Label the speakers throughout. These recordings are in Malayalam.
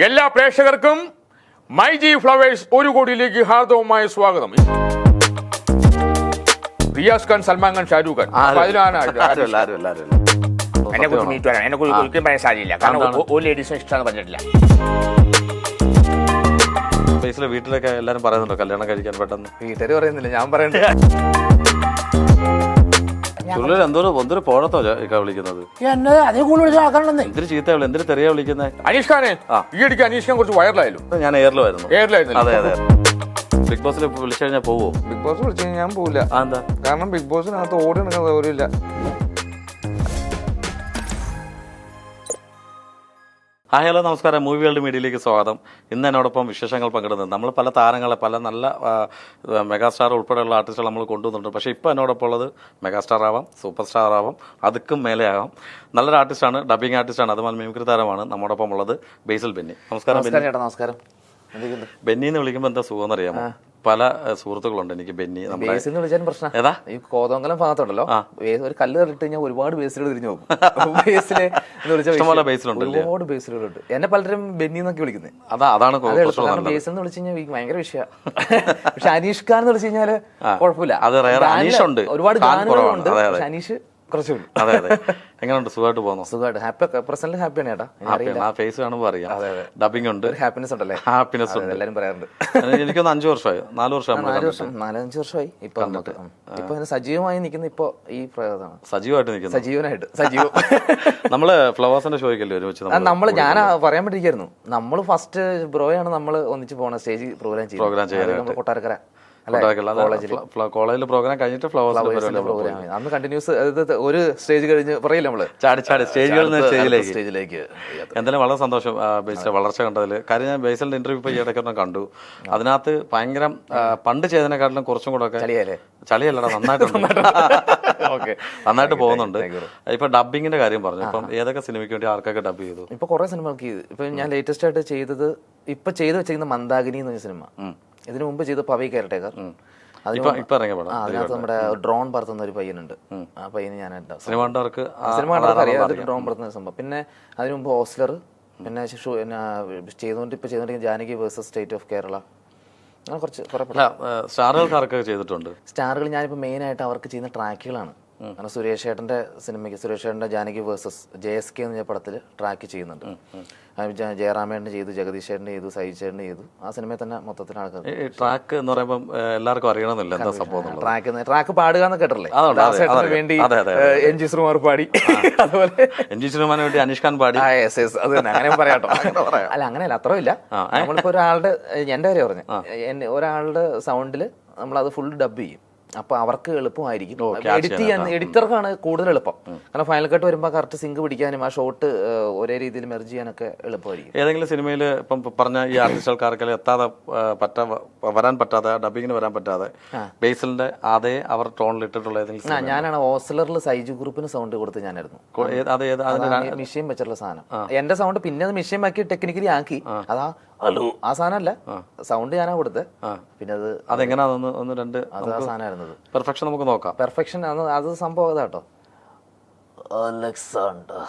Speaker 1: എല്ലാ പ്രേക്ഷകർക്കും മൈ ജി ഫ്ലവേഴ്സ് ഒരു കോടിയിലേക്ക് ഹാർദവുമായ സ്വാഗതം. റിയാസ് ഖാൻ സൽമാൻ ഖാൻ ഷാരൂഖ് ഖാൻ. അപ്പൊ അതിലാണ്
Speaker 2: ആരുമല്ല ആരുമല്ല ആരുമല്ല
Speaker 1: എന്നെ കുറിച്ച് മീറ്റ് വരാൻ എന്നെ കുറിച്ച് ഒരിക്കലും പറയാൻ സാധ്യമില്ല കാരണം? ഒ- ഒരു ലേഡീസിനും ഇഷ്ടമെന്ന് പറഞ്ഞിട്ടില്ല.
Speaker 2: ബേസിലെ വീട്ടിലൊക്കെ എല്ലാരും പറയുന്നുണ്ടോ കല്യാണം കഴിക്കാൻ പെട്ടെന്ന്?
Speaker 3: വീട്ടുകാർ പറയുന്നില്ല ഞാൻ പറയണ്ടേ
Speaker 2: എന്തൊരു പോഴത്തോ ഇക്ക വിളിക്കുന്നത്?
Speaker 3: എന്നെ അതേ കൂടുതൽ വിളിച്ച് ആക്കണമെന്നേ
Speaker 2: എന്തൊരു ചീത്ത വിളി? എന്തൊരു തെറിയാ വിളിക്കുന്നത്
Speaker 1: അനീഷ്ഖാനെ
Speaker 2: ആ.
Speaker 1: ഈ ഇടയ്ക്ക് അനീഷ്ഖാൻ കുറച്ച് വൈറലായാലും
Speaker 2: ഞാൻ എയറിലായിരുന്നു. അതെ അതെ ബിഗ് ബോസിൽ വിളിച്ചു കഴിഞ്ഞാൽ പോവോ?
Speaker 3: ബിഗ് ബോസ് വിളിച്ചു കഴിഞ്ഞാൽ ഞാൻ പോവില്ല.
Speaker 2: എന്താ?
Speaker 3: കാരണം ബിഗ് ബോസിനകത്ത് ഓടി നടക്കാൻ സൗകര്യമില്ല.
Speaker 2: ഹായ് ഹലോ നമസ്കാരം. മൂവി വേൾഡ് മീഡിയയിലേക്ക് സ്വാഗതം. ഇന്ന് എന്നോടൊപ്പം വിശേഷങ്ങൾ പങ്കിടുന്നത് നമ്മൾ പല താരങ്ങളെ പല നല്ല മെഗാസ്റ്റാർ ഉൾപ്പെടെയുള്ള ആർട്ടിസ്റ്റുകൾ നമ്മൾ കൊണ്ടുവന്നിട്ടുണ്ട്. പക്ഷേ ഇപ്പോൾ എന്നോടൊപ്പം ഉള്ളത് മെഗാസ്റ്റാർ ആവാം സൂപ്പർ സ്റ്റാർ ആവാം അതുക്കും മേലെ ആവാം. നല്ലൊരു ആർട്ടിസ്റ്റാണ് ഡബിങ് ആർട്ടിസ്റ്റാണ് അതുപോലെ മിമിക്രി താരമാണ് നമ്മോടൊപ്പം ഉള്ളത് ബേസിൽ ബെന്നി. നമസ്കാരം ബെന്നി.
Speaker 3: നമസ്കാരം
Speaker 2: ബെന്നി എന്ന് വിളിക്കുമ്പോൾ എന്താ സുഖം അറിയാമോ പല സുഹൃത്തുക്കളുണ്ട്. എനിക്ക് ബെന്നി
Speaker 3: നിന്ന് വിളിച്ചാൽ പ്രശ്നം.
Speaker 2: ഏതാ?
Speaker 3: ഈ കോതമംഗലം ഭാഗത്തുണ്ടല്ലോ. ഒരു കല്ല് തള്ളിട്ട് കഴിഞ്ഞാൽ ഒരുപാട് ബേസിലുകൾ തിരിഞ്ഞു പോകും. ബേസിലെ എന്ന്
Speaker 2: ബേസിലുണ്ട്.
Speaker 3: ഒരുപാട് ബേസിലുകളുണ്ട് എന്നെ പലരും ബെന്നി എന്നൊക്കെ വിളിക്കുന്നത്
Speaker 2: അതാ അതാണ്
Speaker 3: ബേസിൽ എന്ന് വിളിച്ചു കഴിഞ്ഞാൽ ഭയങ്കര വിഷയമാണ് പക്ഷെ അനീഷ് ഖാൻ എന്ന് വിളിച്ചു കഴിഞ്ഞാൽ കുഴപ്പമില്ല.
Speaker 2: അത് അനീഷ് ഉണ്ട്.
Speaker 3: ഒരുപാട്. ഗാനങ്ങളുണ്ട്. പക്ഷെ അനീഷ്
Speaker 2: അതെ അതെ. എങ്ങനെയുണ്ട് സുഖമായിട്ട് പോകുന്നു.
Speaker 3: സുഖമായിട്ട്. ഹാപ്പി പ്രസന്റ് ഹാപ്പിയാണ് ചേട്ടാ
Speaker 2: ആ ഫേസ് കാണുമ്പോൾ അറിയാം.
Speaker 3: അതെ, അതെ.
Speaker 2: ഡബിങ് ഉണ്ട്.
Speaker 3: ഹാപ്പിനെസ് ഉണ്ടല്ലേ?
Speaker 2: ഹാപ്പിനെസ് ഉണ്ട്.
Speaker 3: എല്ലാവരും പറയാറുണ്ട്.
Speaker 2: എനിക്കൊന്ന് അഞ്ചു വർഷമായി. നാല് വർഷം
Speaker 3: നാല് വർഷം നാലഞ്ച് വർഷമായി ഇപ്പൊ നമുക്ക്. ഇപ്പൊ സജീവമായി നിൽക്കുന്ന ഇപ്പൊ ഈ പ്രയോഗമാണ്
Speaker 2: സജീവമായിട്ട് നിൽക്കുന്നു.
Speaker 3: സജീവനായിട്ട്. സജീവം.
Speaker 2: നമ്മൾ ഫ്ലവേഴ്സിന്റെ ഷോയ്ക്കല്ലേ ഒരുമിച്ച് നമ്മൾ
Speaker 3: നമ്മൾ ഞാൻ പറയാൻ പറ്റിയിരിക്കായിരുന്നു. നമ്മൾ ഫസ്റ്റ് ബ്രോയാണ് നമ്മൾ ഒന്നിച്ച് പോണ സ്റ്റേജ് പ്രോഗ്രാം ചെയ്യുന്നത്. കൊട്ടാരക്കര.
Speaker 2: കോളേജിൽ പ്രോഗ്രാം കഴിഞ്ഞിട്ട് ഫ്ലവേഴ്സ്
Speaker 3: പ്രോഗ്രാം അന്ന് കണ്ടിന്യൂസ് ഒരു സ്റ്റേജ് കഴിഞ്ഞ് പറയില്ല നമ്മൾ?
Speaker 2: ചാടി ചാടി. സ്റ്റേജുകളിൽ നിന്ന് സ്റ്റേജിലേക്ക്
Speaker 3: സ്റ്റേജിലേക്ക്
Speaker 2: എന്തായാലും വളരെ സന്തോഷം ബേസിലെ വളർച്ച കണ്ടതിൽ കാര്യം ഞാൻ ബേസിലിന്റെ ഇന്റർവ്യൂ ഇപ്പൊ ഈയിടയ്ക്കൊന്നും കണ്ടു. അതിനകത്ത് ഭയങ്കര പണ്ട് ചെയ്തതിനെക്കാട്ടിലും കുറച്ചും കൂടെ ഒക്കെ
Speaker 3: ചളിയല്ലേ?
Speaker 2: ചളിയല്ലടാ നന്നായിട്ട്
Speaker 3: ഓക്കെ.
Speaker 2: നന്നായിട്ട് പോകുന്നുണ്ട്. ഇപ്പൊ ഡബിങ്ങിന്റെ കാര്യം പറഞ്ഞു. ഇപ്പം ഏതൊക്കെ സിനിമയ്ക്ക് വേണ്ടി ആർക്കൊക്കെ ഡബ് ചെയ്തു?
Speaker 3: ഇപ്പൊ കുറെ സിനിമകൾക്ക് ഇപ്പൊ ഞാൻ ലേറ്റസ്റ്റ് ആയിട്ട് ചെയ്തത് ഇപ്പൊ ചെയ്ത് വെച്ചിരിക്കുന്ന മന്ദാകിനി എന്ന് പറഞ്ഞ സിനിമ. ഇതിനു മുമ്പ് ചെയ്ത പവി ആ, അതിനകത്ത് നമ്മുടെ ഡ്രോൺ പറത്തുന്ന ഒരു പയ്യനുണ്ട് ആ പയ്യന് ഞാൻ
Speaker 2: സിനിമ കണ്ടവർക്ക് ആ-
Speaker 3: സിനിമ അറിയാം. അത് ഡ്രോൺ പറത്തുന്ന സംഭവം. പിന്നെ അതിനു മുമ്പ് ഓസ്ലർ പിന്നെ ശിശു ചെയ്തുകൊണ്ട് ഇപ്പൊ ചെയ്തോണ്ടിരിക്കുന്ന Janaki versus State of Kerala. അങ്ങനെ കുറച്ച്
Speaker 2: ചെയ്തിട്ടുണ്ട്.
Speaker 3: സ്റ്റാറുകൾ ഞാനിപ്പോൾ മെയിൻ ആയിട്ട് അവർക്ക് ചെയ്യുന്ന ട്രാക്കുകളാണ് കാരണം സുരേഷ് ഏട്ടന്റെ സിനിമയ്ക്ക് സുരേഷ് ഏട്ടന്റെ Janaki versus J S K എന്ന പടത്തിൽ ട്രാക്ക് ചെയ്യുന്നുണ്ട്. ജയറാമേട്ടൻ ചെയ്തു ജഗദീഷ് ഏട്ടൻ ചെയ്തു സൈജ് ചേട്ടന് ചെയ്തു. ആ സിനിമയിൽ തന്നെ മൊത്തത്തിൽ ആൾക്കാർ
Speaker 2: ട്രാക്ക് എന്ന് പറയുമ്പോൾ എല്ലാവർക്കും അറിയണമെന്നില്ല എന്താ സംഭവം
Speaker 3: ട്രാക്ക് ട്രാക്ക് പാടുക എന്ന് കേട്ടല്ലേ വേണ്ടി എൻ ജി ശ്രീമാർ പാടി. അതുപോലെ
Speaker 2: എൻ ജി വേണ്ടി അനീഷ് ഖാൻ പാടി.
Speaker 3: അത് അങ്ങനെ പറയാട്ടോ അല്ല അങ്ങനെയല്ല അത്രയില്ല നമ്മളിപ്പോ ഒരാളുടെ എന്റെ കാര്യം പറഞ്ഞു. ഒരാളുടെ സൗണ്ടിൽ നമ്മളത് ഫുൾ ഡബ് ചെയ്യും. അപ്പൊ അവർക്ക് എളുപ്പമായിരിക്കും. എഡിറ്റ് ചെയ്യാൻ എഡിറ്റർക്കാണ് കൂടുതൽ എളുപ്പം. കാരണം ഫൈനൽ കട്ട് വരുമ്പോൾ കറക്റ്റ് സിങ്ക് പിടിക്കാനും ആ ഷോട്ട് ഒരേ രീതിയിൽ മെർജ് ചെയ്യാനൊക്കെ എളുപ്പമായിരിക്കും.
Speaker 2: ഏതെങ്കിലും സിനിമയിൽ ഇപ്പം പറഞ്ഞ ഈ ആർട്ടിസ്റ്റുകൾക്കാർക്കെല്ലാം എത്താതെ പറ്റ വരാൻ പറ്റാതെ ഡബിങ്ങിന് വരാൻ പറ്റാതെ ബേസിലിന്റെ അതേ അവർ ടോണിൽ ഇട്ടിട്ടുള്ള ഏതെങ്കിലും
Speaker 3: ഞാനാണ് ഓസ്ലറിൽ സൈജു ഗ്രൂപ്പിന് സൗണ്ട് കൊടുത്ത് ഞാനായിരുന്നു. മിഷീൻ വെച്ചിട്ടുള്ള സാധനം. എന്റെ സൗണ്ട് പിന്നെ അത് മിഷീൻ ആക്കി ടെക്നിക്കലി ആക്കി. അതാ ഹലോ. ആ സാധനമല്ല. സൗണ്ട് ഞാനാ കൊടുത്തത് പിന്നെ അത്
Speaker 2: അതെങ്ങനെയാണെന്ന് ഒന്ന് രണ്ട്
Speaker 3: അത് ആ സാധനമായിരുന്നത്.
Speaker 2: പെർഫെക്ഷൻ നമുക്ക് നോക്കാം.
Speaker 3: പെർഫെക്ഷൻ അത് സംഭവം അതാട്ടോ അലക്സാണ്ടർ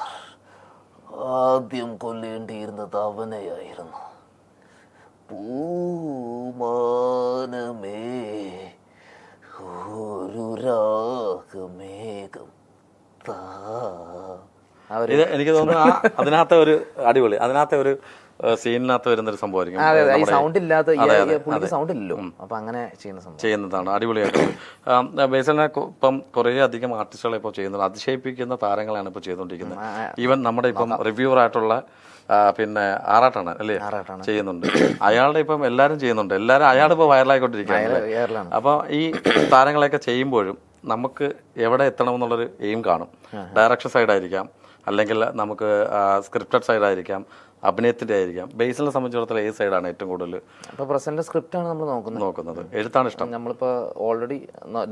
Speaker 3: ആദ്യം കൊല്ലേണ്ടിയിരുന്നത് അവനെയായിരുന്നു. പൂമാനമേ ഒരു രാഗമേഘം. താ.
Speaker 2: എനിക്ക് തോന്നുന്നു അതിനകത്തെ ഒരു അടിപൊളി അതിനകത്തെ ഒരു സീനിനകത്ത് വരുന്ന ഒരു സംഭവമായിരിക്കും.
Speaker 3: അതെ അതെ. ഈ സൗണ്ട് ഇല്ലാത്ത ഈ-
Speaker 2: അതെ,
Speaker 3: ഈ പുള്ളിക്ക് സൗണ്ട് ഇല്ലല്ലോ. അപ്പൊ അങ്ങനെ ചെയ്യുന്ന സംഭവം.
Speaker 2: ചെയ്യുന്നതാണ്. അടിപൊളിയായിട്ട്. ബേസിലിനെ ഇപ്പം കുറേ അധികം ആർട്ടിസ്റ്റുകളെ ഇപ്പോൾ ചെയ്യുന്നത് അതിശയിപ്പിക്കുന്ന താരങ്ങളാണ് ഇപ്പോൾ ചെയ്തുകൊണ്ടിരിക്കുന്നത്. ഈവൻ നമ്മുടെ ഇപ്പം റിവ്യൂവർ ആയിട്ടുള്ള ആ, പിന്നെ ആറാട്ടാണ് അല്ലേ. ചെയ്യുന്നുണ്ട്. അയാളുടെ ഇപ്പം എല്ലാവരും ചെയ്യുന്നുണ്ട്. എല്ലാവരും അയാളിപ്പോൾ വൈറലായിക്കൊണ്ടിരിക്കുകയാണ്
Speaker 3: അപ്പൊ
Speaker 2: അപ്പോൾ ഈ താരങ്ങളെയൊക്കെ ചെയ്യുമ്പോഴും നമുക്ക് എവിടെ എത്തണം എന്നുള്ളൊരു എയിം കാണും ഡയറക്ഷൻ സൈഡായിരിക്കാം അല്ലെങ്കിൽ നമുക്ക് സ്ക്രിപ്റ്റഡ് സൈഡായിരിക്കാം അഭിനയത്തിന്റെ ആയിരിക്കാം ബേസിനെ സംബന്ധിച്ചിടത്തോളം ഏത് സൈഡാണ് ഏറ്റവും കൂടുതൽ
Speaker 3: അപ്പൊ പ്രസന്റ് സ്ക്രിപ്റ്റ് ആണ് നമ്മൾ നോക്കുന്നത്.
Speaker 2: നോക്കുന്നത്. എഴുത്താണ് ഇഷ്ടം.
Speaker 3: നമ്മളിപ്പോ ഓൾറെഡി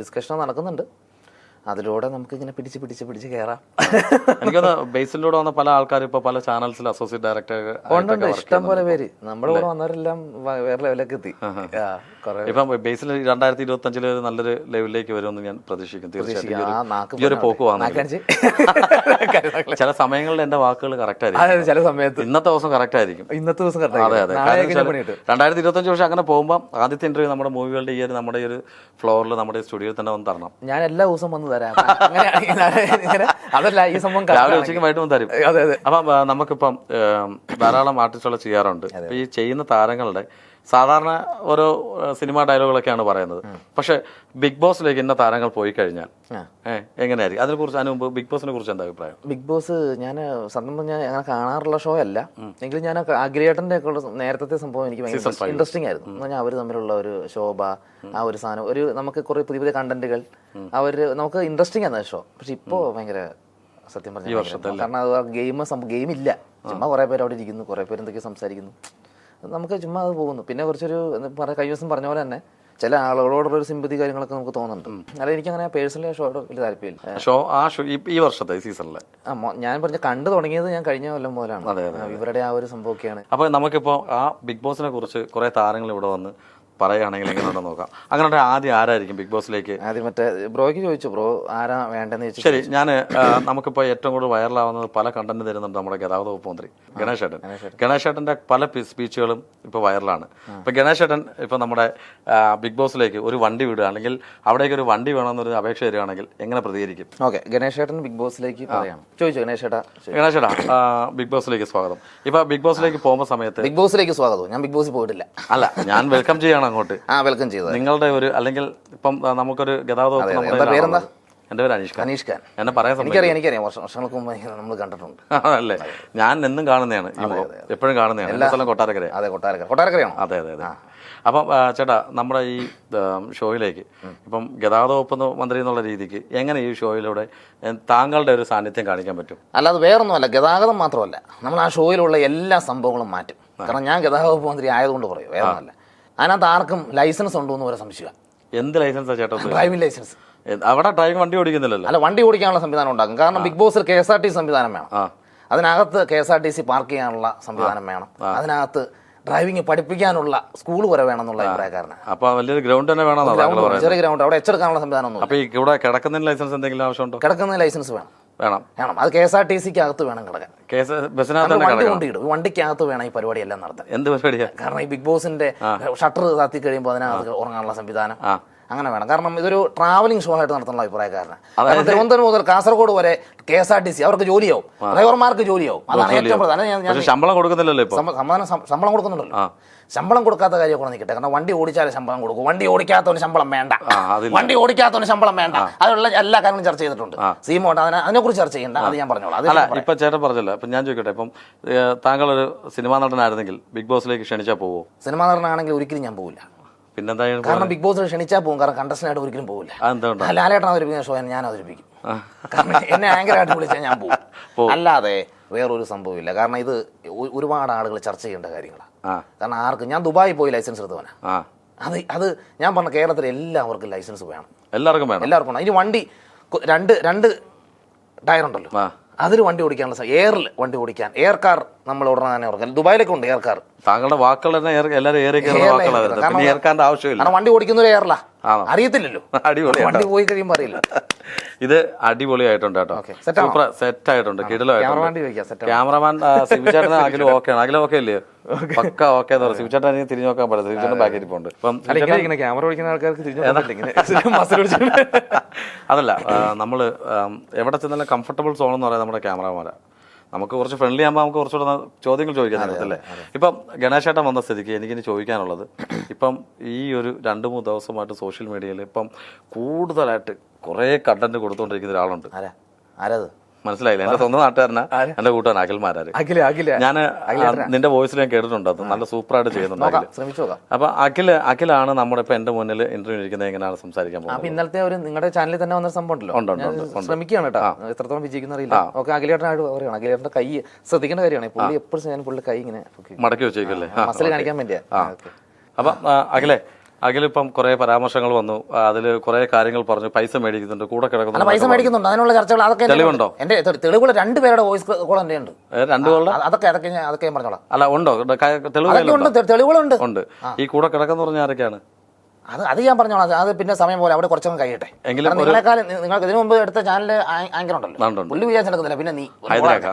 Speaker 3: ഡിസ്കഷൻ നടക്കുന്നുണ്ട്. അതിലൂടെ നമുക്ക് ഇങ്ങനെ പിടിച്ച് പിടിച്ച് പിടിച്ച് കയറാം
Speaker 2: എനിക്കൊന്ന് ബേസിലൂടെ വന്ന പല ആൾക്കാർ ഇപ്പോൾ പല ചാനൽസിൽ അസോസിയേറ്റ് ഡയറക്ടർ
Speaker 3: ഉണ്ട് ഇഷ്ടം പോലെ പേര്. നമ്മുടെ കൂടെ വന്നവരെല്ലാം വേറെ ലെവലൊക്കെ എത്തി.
Speaker 2: ഇപ്പം ബേസിൽ രണ്ടായിരത്തി ഇരുപത്തി അഞ്ചിൽ നല്ലൊരു ലെവലിലേക്ക് വരുമെന്ന് ഞാൻ പ്രതീക്ഷിക്കും തീർച്ചയായിട്ടും. ഈ ഒരു- പോക്ക് വന്നു ചില സമയങ്ങളിൽ എന്റെ വാക്കുകൾ കറക്റ്റ് ആയിരിക്കും.
Speaker 3: ചില സമയത്ത്.
Speaker 2: ഇന്നത്തെ ദിവസം കറക്റ്റ് ആയിരിക്കും.
Speaker 3: ഇന്നത്തെ ദിവസം
Speaker 2: അതെ അതെ. രണ്ടായിരത്തി ഇരുപത്തി അഞ്ച് വർഷം അങ്ങനെ പോകുമ്പോൾ ആദ്യത്തെ ഇന്റർവ്യൂ നമ്മുടെ മൂവികളുടെ ഈ ഒരു നമ്മുടെ ഈ ഒരു ഫ്ലോറിൽ നമ്മുടെ സ്റ്റുഡിയോയിൽ തന്നെ വന്ന് തരണം.
Speaker 3: ഞാൻ എല്ലാ ദിവസവും വന്ന് തരാം. അതല്ല ഈ സംഭവം
Speaker 2: രാവിലെ ഉച്ചയ്ക്ക് വൈകിട്ട് വന്ന് തരും. അപ്പം നമുക്കിപ്പം ധാരാളം ആർട്ടിസ്റ്റുകൾ ചെയ്യാറുണ്ട്. ഈ ചെയ്യുന്ന താരങ്ങളുടെ സാധാരണ ഓരോ സിനിമ ഡയലോഗുകളൊക്കെയാണ് പറയുന്നത്. പക്ഷെ ബിഗ് ബോസിലേക്ക് ഇന്ന താരങ്ങൾ പോയി കഴിഞ്ഞാൽ എങ്ങനെയായിരിക്കും? അതിനെ കുറിച്ച് അതിന് മുമ്പ് ബിഗ് ബോസിനെ കുറിച്ച് എന്താ അഭിപ്രായം?
Speaker 3: ബിഗ് ബോസ് ഞാൻ സത്യം പറഞ്ഞാൽ അങ്ങനെ കാണാറുള്ള ഷോ അല്ല. എങ്കിലും ഞാൻ അഗ്രേട്ടന്റെ ഒക്കെ ഉള്ള നേരത്തെ സംഭവം എനിക്ക് ഭയങ്കര ഇൻട്രസ്റ്റിംഗ് ആയിരുന്നു. എന്ന് പറഞ്ഞാൽ അവർ തമ്മിലുള്ള ഒരു ശോഭ ആ ഒരു സാധനം ഒരു നമുക്ക് കുറെ പുതിയ പുതിയ കണ്ടന്റുകൾ അവർ നമുക്ക് ഇൻട്രസ്റ്റിംഗ് ആണ് ഷോ പക്ഷെ ഇപ്പോ ഭയങ്കര സത്യം പറഞ്ഞു കാരണം അത് ഗെയിം ഗെയിം ഇല്ല. ചുമ്മാ കുറെ പേര് അവിടെ ഇരിക്കുന്നു കുറെ പേര് എന്തൊക്കെ സംസാരിക്കുന്നു. നമുക്ക് ചുമ്മാ അത് പോകുന്നു. പിന്നെ കുറച്ചൊരു കഴിഞ്ഞ ദിവസം പറഞ്ഞ പോലെ തന്നെ ചില ആളുകളോടുള്ള ഒരു സിമ്പതി കാര്യങ്ങളൊക്കെ നമുക്ക് തോന്നുന്നുണ്ട്. അല്ല എനിക്ക് അങ്ങനെ പേഴ്സണലി ഷോയോട് വലിയ താല്പര്യമില്ല.
Speaker 2: ഷോ ആ ഷോ ഈ വർഷത്തെ സീസണിലെ
Speaker 3: ഞാൻ പറഞ്ഞ കണ്ടു തുടങ്ങിയത് ഞാൻ കഴിഞ്ഞ കൊല്ലം പോലാണ് ഇവരുടെ ആ ഒരു സംഭവമൊക്കെയാണ്.
Speaker 2: അപ്പൊ നമുക്കിപ്പോ ആ ബിഗ് ബോസിനെ കുറിച്ച് കുറെ താരങ്ങൾ ഇവിടെ വന്ന് പറയുകയാണെങ്കിൽ എങ്ങനെയുണ്ടെന്ന് നോക്കാം. അങ്ങനെ ആദ്യം ആരായിരിക്കും ബിഗ് ബോസിലേക്ക്
Speaker 3: ആദ്യം മറ്റേ ബ്രോയ്ക്ക് ചോദിച്ചു ബ്രോ ആരാ വേണ്ടെന്ന് ചോദിച്ചു
Speaker 2: ശരി ഞാൻ നമുക്കിപ്പോൾ ഏറ്റവും കൂടുതൽ വൈറലാവുന്നത് പല കണ്ടന്റ് തരുന്നുണ്ട് നമ്മുടെ ഗതാഗത വകുപ്പ് മന്ത്രി ഗണേഷ് ഏട്ടൻ. ഗണേഷ് ഏട്ടന്റെ പല സ്പീച്ചുകളും ഇപ്പോൾ വൈറലാണ്. ഇപ്പം ഗണേഷ് ഏട്ടൻ ഇപ്പോൾ നമ്മുടെ ബിഗ് ബോസിലേക്ക് ഒരു വണ്ടി വിടുക അല്ലെങ്കിൽ അവിടേക്ക് ഒരു വണ്ടി വേണമെന്നൊരു അപേക്ഷ തരികയാണെങ്കിൽ എങ്ങനെ പ്രതികരിക്കും?
Speaker 3: ഓക്കെ ഗണേഷ് ഏട്ടൻ ബിഗ് ബോസിലേക്ക് പറയാം. ചോദിച്ചു ഗണേഷ് ഏട്ടാ.
Speaker 2: ഗണേഷ് ഏട്ടാ ബിഗ് ബോസിലേക്ക് സ്വാഗതം. ഇപ്പം ബിഗ് ബോസിലേക്ക് പോകുമ്പോൾ സമയത്ത്
Speaker 3: ബിഗ് ബോസിലേക്ക് സ്വാഗതം ഞാൻ ബിഗ് ബോസിൽ പോയിട്ടില്ല.
Speaker 2: അല്ല ഞാൻ വെൽക്കം ചെയ്യാണ് അങ്ങോട്ട്.
Speaker 3: ആ വെൽക്കം ചെയ്തത്.
Speaker 2: നിങ്ങളുടെ ഒരു അല്ലെങ്കിൽ ഇപ്പം നമുക്കൊരു ഗതാഗത എന്റെ പേര് അനീഷ് ഖാൻ.
Speaker 3: അനീഷ് ഖാൻ.
Speaker 2: എന്നെ പറയാൻ.
Speaker 3: എനിക്കറിയാം എനിക്കറിയാം. വർഷം വർഷങ്ങൾക്ക് മുമ്പ് നമ്മൾ കണ്ടിട്ടുണ്ട്.
Speaker 2: അല്ലേ ഞാൻ എന്നും കാണുന്നതാണ്. എപ്പോഴും കാണുന്നതാണ്. എല്ലാ സ്ഥലം കൊട്ടാരക്കര
Speaker 3: അതെ കൊട്ടാരക്കര. കൊട്ടാരക്കരയാണോ?
Speaker 2: അതെ അതെ അതെ. അപ്പം ചേട്ടാ നമ്മുടെ ഈ ഷോയിലേക്ക് ഇപ്പം ഗതാഗത വകുപ്പ് മന്ത്രി എന്നുള്ള രീതിക്ക് എങ്ങനെ ഈ ഷോയിലൂടെ താങ്കളുടെ ഒരു സാന്നിധ്യം കാണിക്കാൻ പറ്റും?
Speaker 3: അല്ലാതെ വേറൊന്നുമല്ല. ഗതാഗതം മാത്രമല്ല. നമ്മൾ ആ ഷോയിലുള്ള എല്ലാ സംഭവങ്ങളും മാറ്റും. കാരണം ഞാൻ ഗതാഗത വകുപ്പ് മന്ത്രി ആയതുകൊണ്ട് പറയും. വേറൊന്നുമല്ല. അതിനകത്ത് ആർക്കും ലൈസൻസ് ഉണ്ടോ എന്ന് വരെ സംശയം
Speaker 2: എന്ത് ലൈസൻസാ ചേട്ടാ?
Speaker 3: Driving licence.
Speaker 2: അവിടെ ഡ്രൈവിംഗ് വണ്ടി ഓടിക്കുന്നില്ലല്ലോ?
Speaker 3: അല്ല വണ്ടി ഓടിക്കാനുള്ള സംവിധാനം ഉണ്ടാക്കും. കാരണം ബിഗ് ബോസിൽ കെ എസ് ആർ ടി സംവിധാനം വേണം. അതിനകത്ത് K S R T C park ചെയ്യാനുള്ള സംവിധാനം വേണം. അതിനകത്ത് ഡ്രൈവിംഗ് പഠിപ്പിക്കാനുള്ള സ്കൂൾ വരെ വേണം എന്നുള്ള അഭിപ്രായക്കാരനാണ്.
Speaker 2: അപ്പൊ വലിയൊരു ഗ്രൗണ്ട് തന്നെ വേണം.
Speaker 3: ചെറിയ ഗ്രൗണ്ട്. അവിടെ എച്ചെടുക്കാനുള്ള സംവിധാനം ഒന്നും
Speaker 2: അപ്പൊ ഇവിടെ കിടക്കുന്ന ലൈസൻസ് എന്തെങ്കിലും ആവശ്യമുണ്ടോ?
Speaker 3: കിടക്കുന്ന ലൈസൻസ് വേണം.
Speaker 2: വേണം.
Speaker 3: വേണം. അത് കെ എസ് ആർ ടി സിക്ക് അകത്ത് വേണം കിടക്കാൻ. വണ്ടി കൊണ്ടിടും വണ്ടിക്കകത്ത് വേണം ഈ പരിപാടി എല്ലാം നടത്താൻ.
Speaker 2: എന്ത് പരിപാടിയാണ്
Speaker 3: കാരണം ഈ ബിഗ് ബോസിന്റെ ഷട്ടർ താത്തി കഴിയുമ്പോൾ അതിനകത്ത് ഉറങ്ങാനുള്ള സംവിധാനം അങ്ങനെ വേണം. കാരണം ഇതൊരു ട്രാവലിംഗ് ഷോ ആയിട്ട് നടത്തുന്ന അഭിപ്രായക്കാരനാണ് കാരണം തിരുവനന്തപുരം മുതൽ കാസർഗോഡ് വരെ K S R T C അവർക്ക് ജോലിയാവും. ഡ്രൈവർമാർക്ക് ജോലിയാവും. അതാണ് ഏറ്റവും പ്രധാനം.
Speaker 2: ശമ്പളം കൊടുക്കുന്നില്ലല്ലോ
Speaker 3: ശമ്പളം കൊടുക്കുന്നുണ്ടല്ലോ. ശമ്പളം കൊടുക്കാത്ത കാര്യം കൂടെ നിൽക്കട്ടെ കാരണം വണ്ടി ഓടിച്ചാലേ ശമ്പളം കൊടുക്കും. വണ്ടി ഓടിക്കാത്തവന് ശമ്പളം വേണ്ട. വണ്ടി ഓടിക്കാത്തവന് ശമ്പളം വേണ്ട. അതുള്ള എല്ലാ കാര്യങ്ങളും ചർച്ച ചെയ്തിട്ടുണ്ട്. സീമോട്ട് അതിനെ അതിനെക്കുറിച്ച് ചർച്ച ചെയ്യണ്ട. അത് ഞാൻ പറഞ്ഞോളാം.
Speaker 2: അല്ല ഇപ്പൊ ചേട്ടൻ പറഞ്ഞല്ലോ. ഇപ്പൊ ഞാൻ ചോദിക്കട്ടെ. ഇപ്പം താങ്കൾ ഒരു സിനിമാ നടനായിരുന്നെങ്കിൽ ബിഗ് ബോസിലേക്ക് ക്ഷണിച്ചാൽ പോവോ?
Speaker 3: സിനിമാ നടനാണെങ്കിൽ ഒരിക്കലും ഞാൻ പോവില്ല.
Speaker 2: പിന്നെന്തായാലും
Speaker 3: കാരണം ബിഗ് ബോസ് ക്ഷണിച്ചാൽ പോകും കാരണം കണ്ടസ്റ്റന്റ് ഒരിക്കലും പോകില്ല ലാലേട്ടൻ അവതരിപ്പിക്കുന്ന ഷോ ഞാൻ അവതരിപ്പിക്കും. കാരണം എന്നെ ആങ്കറായിട്ട് വിളിച്ചാൽ ഞാൻ പോകും അല്ലാതെ വേറൊരു സംഭവമില്ല. കാരണം ഇത് ഒരുപാട് ആളുകൾ ചർച്ച ചെയ്യേണ്ട കാര്യങ്ങളാണ് കാരണം ആർക്ക്? ഞാൻ ദുബായി പോയി ലൈസൻസ് എടുത്തവനാ അത് അത് ഞാൻ പറഞ്ഞ കേരളത്തിൽ എല്ലാവർക്കും ലൈസൻസ് വേണം.
Speaker 2: എല്ലാവർക്കും വേണം.
Speaker 3: എല്ലാവർക്കും വേണം. ഇനി വണ്ടി രണ്ട് രണ്ട് ടയർ ഉണ്ടല്ലോ. അതിൽ വണ്ടി ഓടിക്കാനുള്ള എയറിൽ വണ്ടി ഓടിക്കാൻ. എയർ കാർ നമ്മൾ ഉടനെ തന്നെ ഓർക്കാം ദുബായിലൊക്കെ ഉണ്ട് എയർ കാർ.
Speaker 2: താങ്കളുടെ വാക്കുകൾ തന്നെ എല്ലാവരും പിന്നെ
Speaker 3: കാരണം
Speaker 2: ആവശ്യമില്ല.
Speaker 3: വണ്ടി ഓടിക്കുന്ന ഒരു എയറിലാ
Speaker 2: ആണോ?
Speaker 3: അറിയത്തില്ലല്ലോ. വണ്ടി പോയി കഴിയുമ്പോൾ അറിയില്ല.
Speaker 2: ഇത് അടിപൊളിയായിട്ടുണ്ട് കേട്ടോ. സൂപ്പർ സെറ്റ് ആയിട്ടുണ്ട് കിടിലായിട്ടുണ്ട് ക്യാമറമാൻ സിബിചേട്ടന് അഖിലും ഓക്കെ ആണ്? അഖിലും ഓക്കെ. അല്ലേ പക്ക ഓക്കെ എന്ന് പറയും. സിബിചേട്ടൻ എനിക്ക് തിരിഞ്ഞു നോക്കാൻ പറ്റില്ല സിബിചേട്ടൻ ബാക്കി ഇരിപ്പുണ്ട് ഇപ്പം സിബിചേട്ടൻ-
Speaker 3: ക്യാമറ ഓടിക്കുന്ന ആൾക്കാർക്ക്
Speaker 2: അതല്ല നമ്മൾ എവിടെ ചെന്നാലും കംഫർട്ടബിൾ സോൺ എന്ന് പറയുന്നത് നമ്മുടെ ക്യാമറമാരാ. നമുക്ക് കുറച്ച് ഫ്രണ്ട്ലി ആകുമ്പോൾ നമുക്ക് കുറച്ചുകൂടെ ചോദ്യങ്ങൾ ചോദിക്കാൻ നേരത്തല്ലേ ഇപ്പം ഗണേശേട്ടൻ വന്ന സ്ഥിതിക്ക് എനിക്കിനി ചോദിക്കാനുള്ളത് ഇപ്പം ഈ ഒരു രണ്ട് മൂന്ന് ദിവസമായിട്ട് സോഷ്യൽ മീഡിയയിൽ ഇപ്പം കൂടുതലായിട്ട് കുറേ കണ്ടന്റ് കൊടുത്തുകൊണ്ടിരിക്കുന്ന ഒരാളുണ്ട്.
Speaker 3: ആരാ? ആരത്?
Speaker 2: മനസ്സിലായില്ല? എന്റെ സ്വന്തം നാട്ടുകാരനാ എന്റെ കൂട്ടാൻ അഖിൽമാരാര്
Speaker 3: അഖില അഖില.
Speaker 2: ഞാൻ നിന്റെ വോയിസിൽ ഞാൻ കേട്ടിട്ടുണ്ട്. അത് നല്ല സൂപ്പറായിട്ട് ചെയ്യുന്നുണ്ട് അപ്പൊ അഖിൽ അഖിലാണ് നമ്മുടെ ഇപ്പൊ എന്റെ മുന്നിൽ ഇന്റർവ്യൂ ഇരിക്കുന്നത് എങ്ങനെയാണ് സംസാരിക്കാൻ പോകുന്നത്?
Speaker 3: ഇന്നലത്തെ ഒരു നിങ്ങളുടെ ചാനലിൽ തന്നെ വന്ന സംഭവം ഉണ്ടല്ലോ. ശ്രമിക്കുകയാണ് കേട്ടോ. എത്രത്തോളം വിജയിക്കുന്ന അറിയില്ല. ഓക്കെ അഖിലേട്ടനായിട്ട് പറയണം അഖിലേട്ടന്റെ കൈ ശ്രദ്ധിക്കേണ്ട കാര്യമാണ്. പുള്ളി എപ്പോഴും ഞാൻ പുള്ളി കൈ ഇങ്ങനെ
Speaker 2: മടക്കി വെച്ചേക്കല്ലേ
Speaker 3: മസിൽ കാണിക്കാൻ വേണ്ടിയാ.
Speaker 2: അപ്പൊ അഖിലേ അഖിലിപ്പം കുറെ പരാമർശങ്ങൾ വന്നു. അതിൽ കുറെ കാര്യങ്ങൾ പറഞ്ഞു. പൈസ മേടിക്കുന്നുണ്ട്. കൂടെ
Speaker 3: കിടക്കുന്നു പൈസ മേടിക്കുന്നുണ്ട്. അതിനുള്ള ചർച്ചകൾ അതൊക്കെ
Speaker 2: തെളിവുണ്ടോ?
Speaker 3: എന്റെ തെളിവുകൾ രണ്ടുപേരുടെ വോയിസ് കോൾ എന്റെ ഉണ്ട്.
Speaker 2: രണ്ടുപേരുടെ
Speaker 3: അതൊക്കെ അതൊക്കെ ഞാൻ അതൊക്കെ ഞാൻ പറഞ്ഞോളാം.
Speaker 2: അല്ല ഉണ്ടോ?
Speaker 3: തെളിവുകളുണ്ട് തെളിവുകളുണ്ട്.
Speaker 2: ഉണ്ട്. ഈ കൂടെ കിടക്കുന്ന പറഞ്ഞ ആരൊക്കെയാണ്?
Speaker 3: അത് അത് ഞാൻ പറഞ്ഞോളാം. അത് പിന്നെ സമയം പോലെ അവിടെ കുറച്ചൊന്നും കഴിയട്ടെ.
Speaker 2: എങ്കിലും
Speaker 3: നിങ്ങളെക്കാളും നിങ്ങൾക്ക് ഇതിനു മുമ്പ് എടുത്ത ചാനൽ ആങ്കർ
Speaker 2: ഉണ്ട്,
Speaker 3: ഉണ്ടല്ലോ.
Speaker 2: ഉണ്ട്.
Speaker 3: പുള്ളി വിചാരിച്ചെടുക്കുന്നില്ല പിന്നെ നീ ഒന്ന്
Speaker 2: ഹൈദരാക്ക.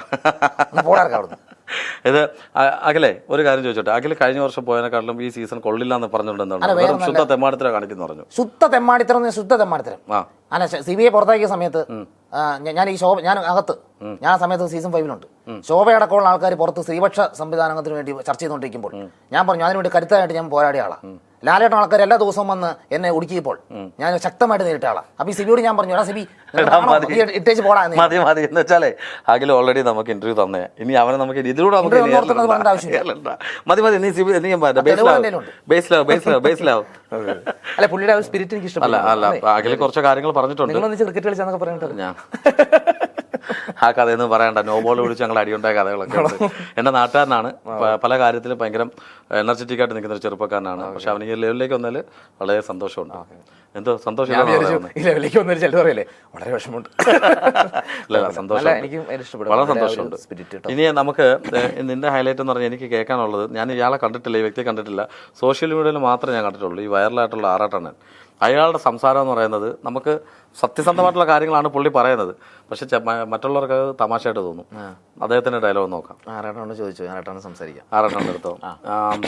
Speaker 3: പോടാ. അവിടുന്ന്.
Speaker 2: ഇത് അഖിലെ ഒരു കാര്യം ചോദിച്ചോട്ടെ. അഖിൽ കഴിഞ്ഞ വർഷം പോയതിനെക്കാട്ടിലും ഈ സീസൺ കൊള്ളില്ല എന്ന് പറഞ്ഞിട്ടുണ്ടെന്നാണ് ശുദ്ധ തെമ്മാടിത്തരം കാണിക്കുന്നു പറഞ്ഞു?
Speaker 3: ശുദ്ധ തെമ്മാടിത്തരം ശുദ്ധ തെമ്മാടിത്തരം.
Speaker 2: ആ.
Speaker 3: അല്ല സി ബി ഐ പുറത്താക്കിയ സമയത്ത് ഞാൻ ഈ ശോഭ ഞാൻ അകത്ത്. ഞാൻ ആ സമയത്ത് സീസൺ ഫൈവിലുണ്ട് ശോഭയടക്കമുള്ള ആൾക്കാർ പുറത്ത് സ്ത്രീപക്ഷ സംവിധാനത്തിന് വേണ്ടി ചർച്ച ചെയ്തുകൊണ്ടിരിക്കുമ്പോൾ ഞാൻ പറഞ്ഞു അതിനുവേണ്ടി കരുത്തായിട്ട് ഞാൻ പോരാടിയ ആളാണ് ലാലേട്ടൻ ആൾക്കാർ എല്ലാ ദിവസവും വന്ന് എന്നെ ഒടുക്കിയപ്പോൾ ഞാൻ ശക്തമായിട്ട് നേരിട്ട ആളാണ് അപ്പൊ ഈ സിബിയോട് ഞാൻ പറഞ്ഞു എടാ സിബി ഇട്ടേച്ച് പോടാ
Speaker 2: മതി മതി. എന്ന് വെച്ചാലേ അഖിൽ ഓൾറെഡി നമുക്ക് ഇന്റർവ്യൂ തന്നെ. ഇനി അവനെ നമുക്ക് ഇതിലൂടെ നമുക്ക്. മതി മതി. നീ സിബി നീ. ബേസിലാവും ബേസിലാവും ബേസിലാവും.
Speaker 3: അല്ല പുള്ളിയുടെ ആ ഒരു സ്പിരിറ്റ് എനിക്ക് ഇഷ്ടപ്പെട്ടു
Speaker 2: അല്ല അഖില കുറച്ച് കാര്യങ്ങൾ പറഞ്ഞിട്ടുണ്ട്.
Speaker 3: നിങ്ങൾ ഒന്നിച്ച് ക്രിക്കറ്റ് കളിച്ചാന്നൊക്കെ പറഞ്ഞിട്ട്
Speaker 2: ഞാൻ. ആ കഥയൊന്നും പറയണ്ട. നോ ബോൾ വിളിച്ച് ഞങ്ങൾ അടിയുണ്ടായ കഥകളൊക്കെ ഉണ്ട്. എന്റെ നാട്ടുകാരനാണ്. പല കാര്യത്തിലും ഭയങ്കര എനർജറ്റിക് ആയിട്ട് നിൽക്കുന്ന ഒരു ചെറുപ്പക്കാരനാണ്. പക്ഷെ അവന് ഈ ലെവലിലേക്ക് വന്നാൽ വളരെ സന്തോഷമുണ്ട്. എന്തോ സന്തോഷം.
Speaker 3: ഈ ലെവലിലേക്ക് വന്നൊരു ചിലത് പറയല്ലേ വളരെ വിഷമമുണ്ട്.
Speaker 2: സന്തോഷം.
Speaker 3: നല്ല എനിക്കും ഇഷ്ടപ്പെടും.
Speaker 2: വളരെ സന്തോഷമുണ്ട്.
Speaker 3: സ്പിരിറ്റ്
Speaker 2: ഇനി നമുക്ക് നിന്റെ ഹൈലൈറ്റ് എന്ന് പറഞ്ഞാൽ എനിക്ക് കേൾക്കാനുള്ളത് ഞാൻ ഇയാളെ കണ്ടിട്ടില്ല ഈ വ്യക്തി കണ്ടിട്ടില്ല. സോഷ്യൽ മീഡിയയിൽ മാത്രമേ ഞാൻ കണ്ടിട്ടുള്ളൂ ഈ വൈറലായിട്ടുള്ള ആറാട്ടണ്ണൻ. അയാളുടെ സംസാരം എന്ന് പറയുന്നത് നമുക്ക് സത്യസന്ധമായിട്ടുള്ള കാര്യങ്ങളാണ് പുള്ളി പറയുന്നത്. പക്ഷെ മറ്റുള്ളവർക്ക് അത് തമാശയായിട്ട് തോന്നും. അദ്ദേഹത്തിന്റെ ഡയലോഗ് നോക്കാം.
Speaker 3: ആരാട്ടാണ് ചോദിച്ചു ആരാട്ടാണ് സംസാരിക്കാം.
Speaker 2: ആറാട്ടാണ് എടുത്തോ?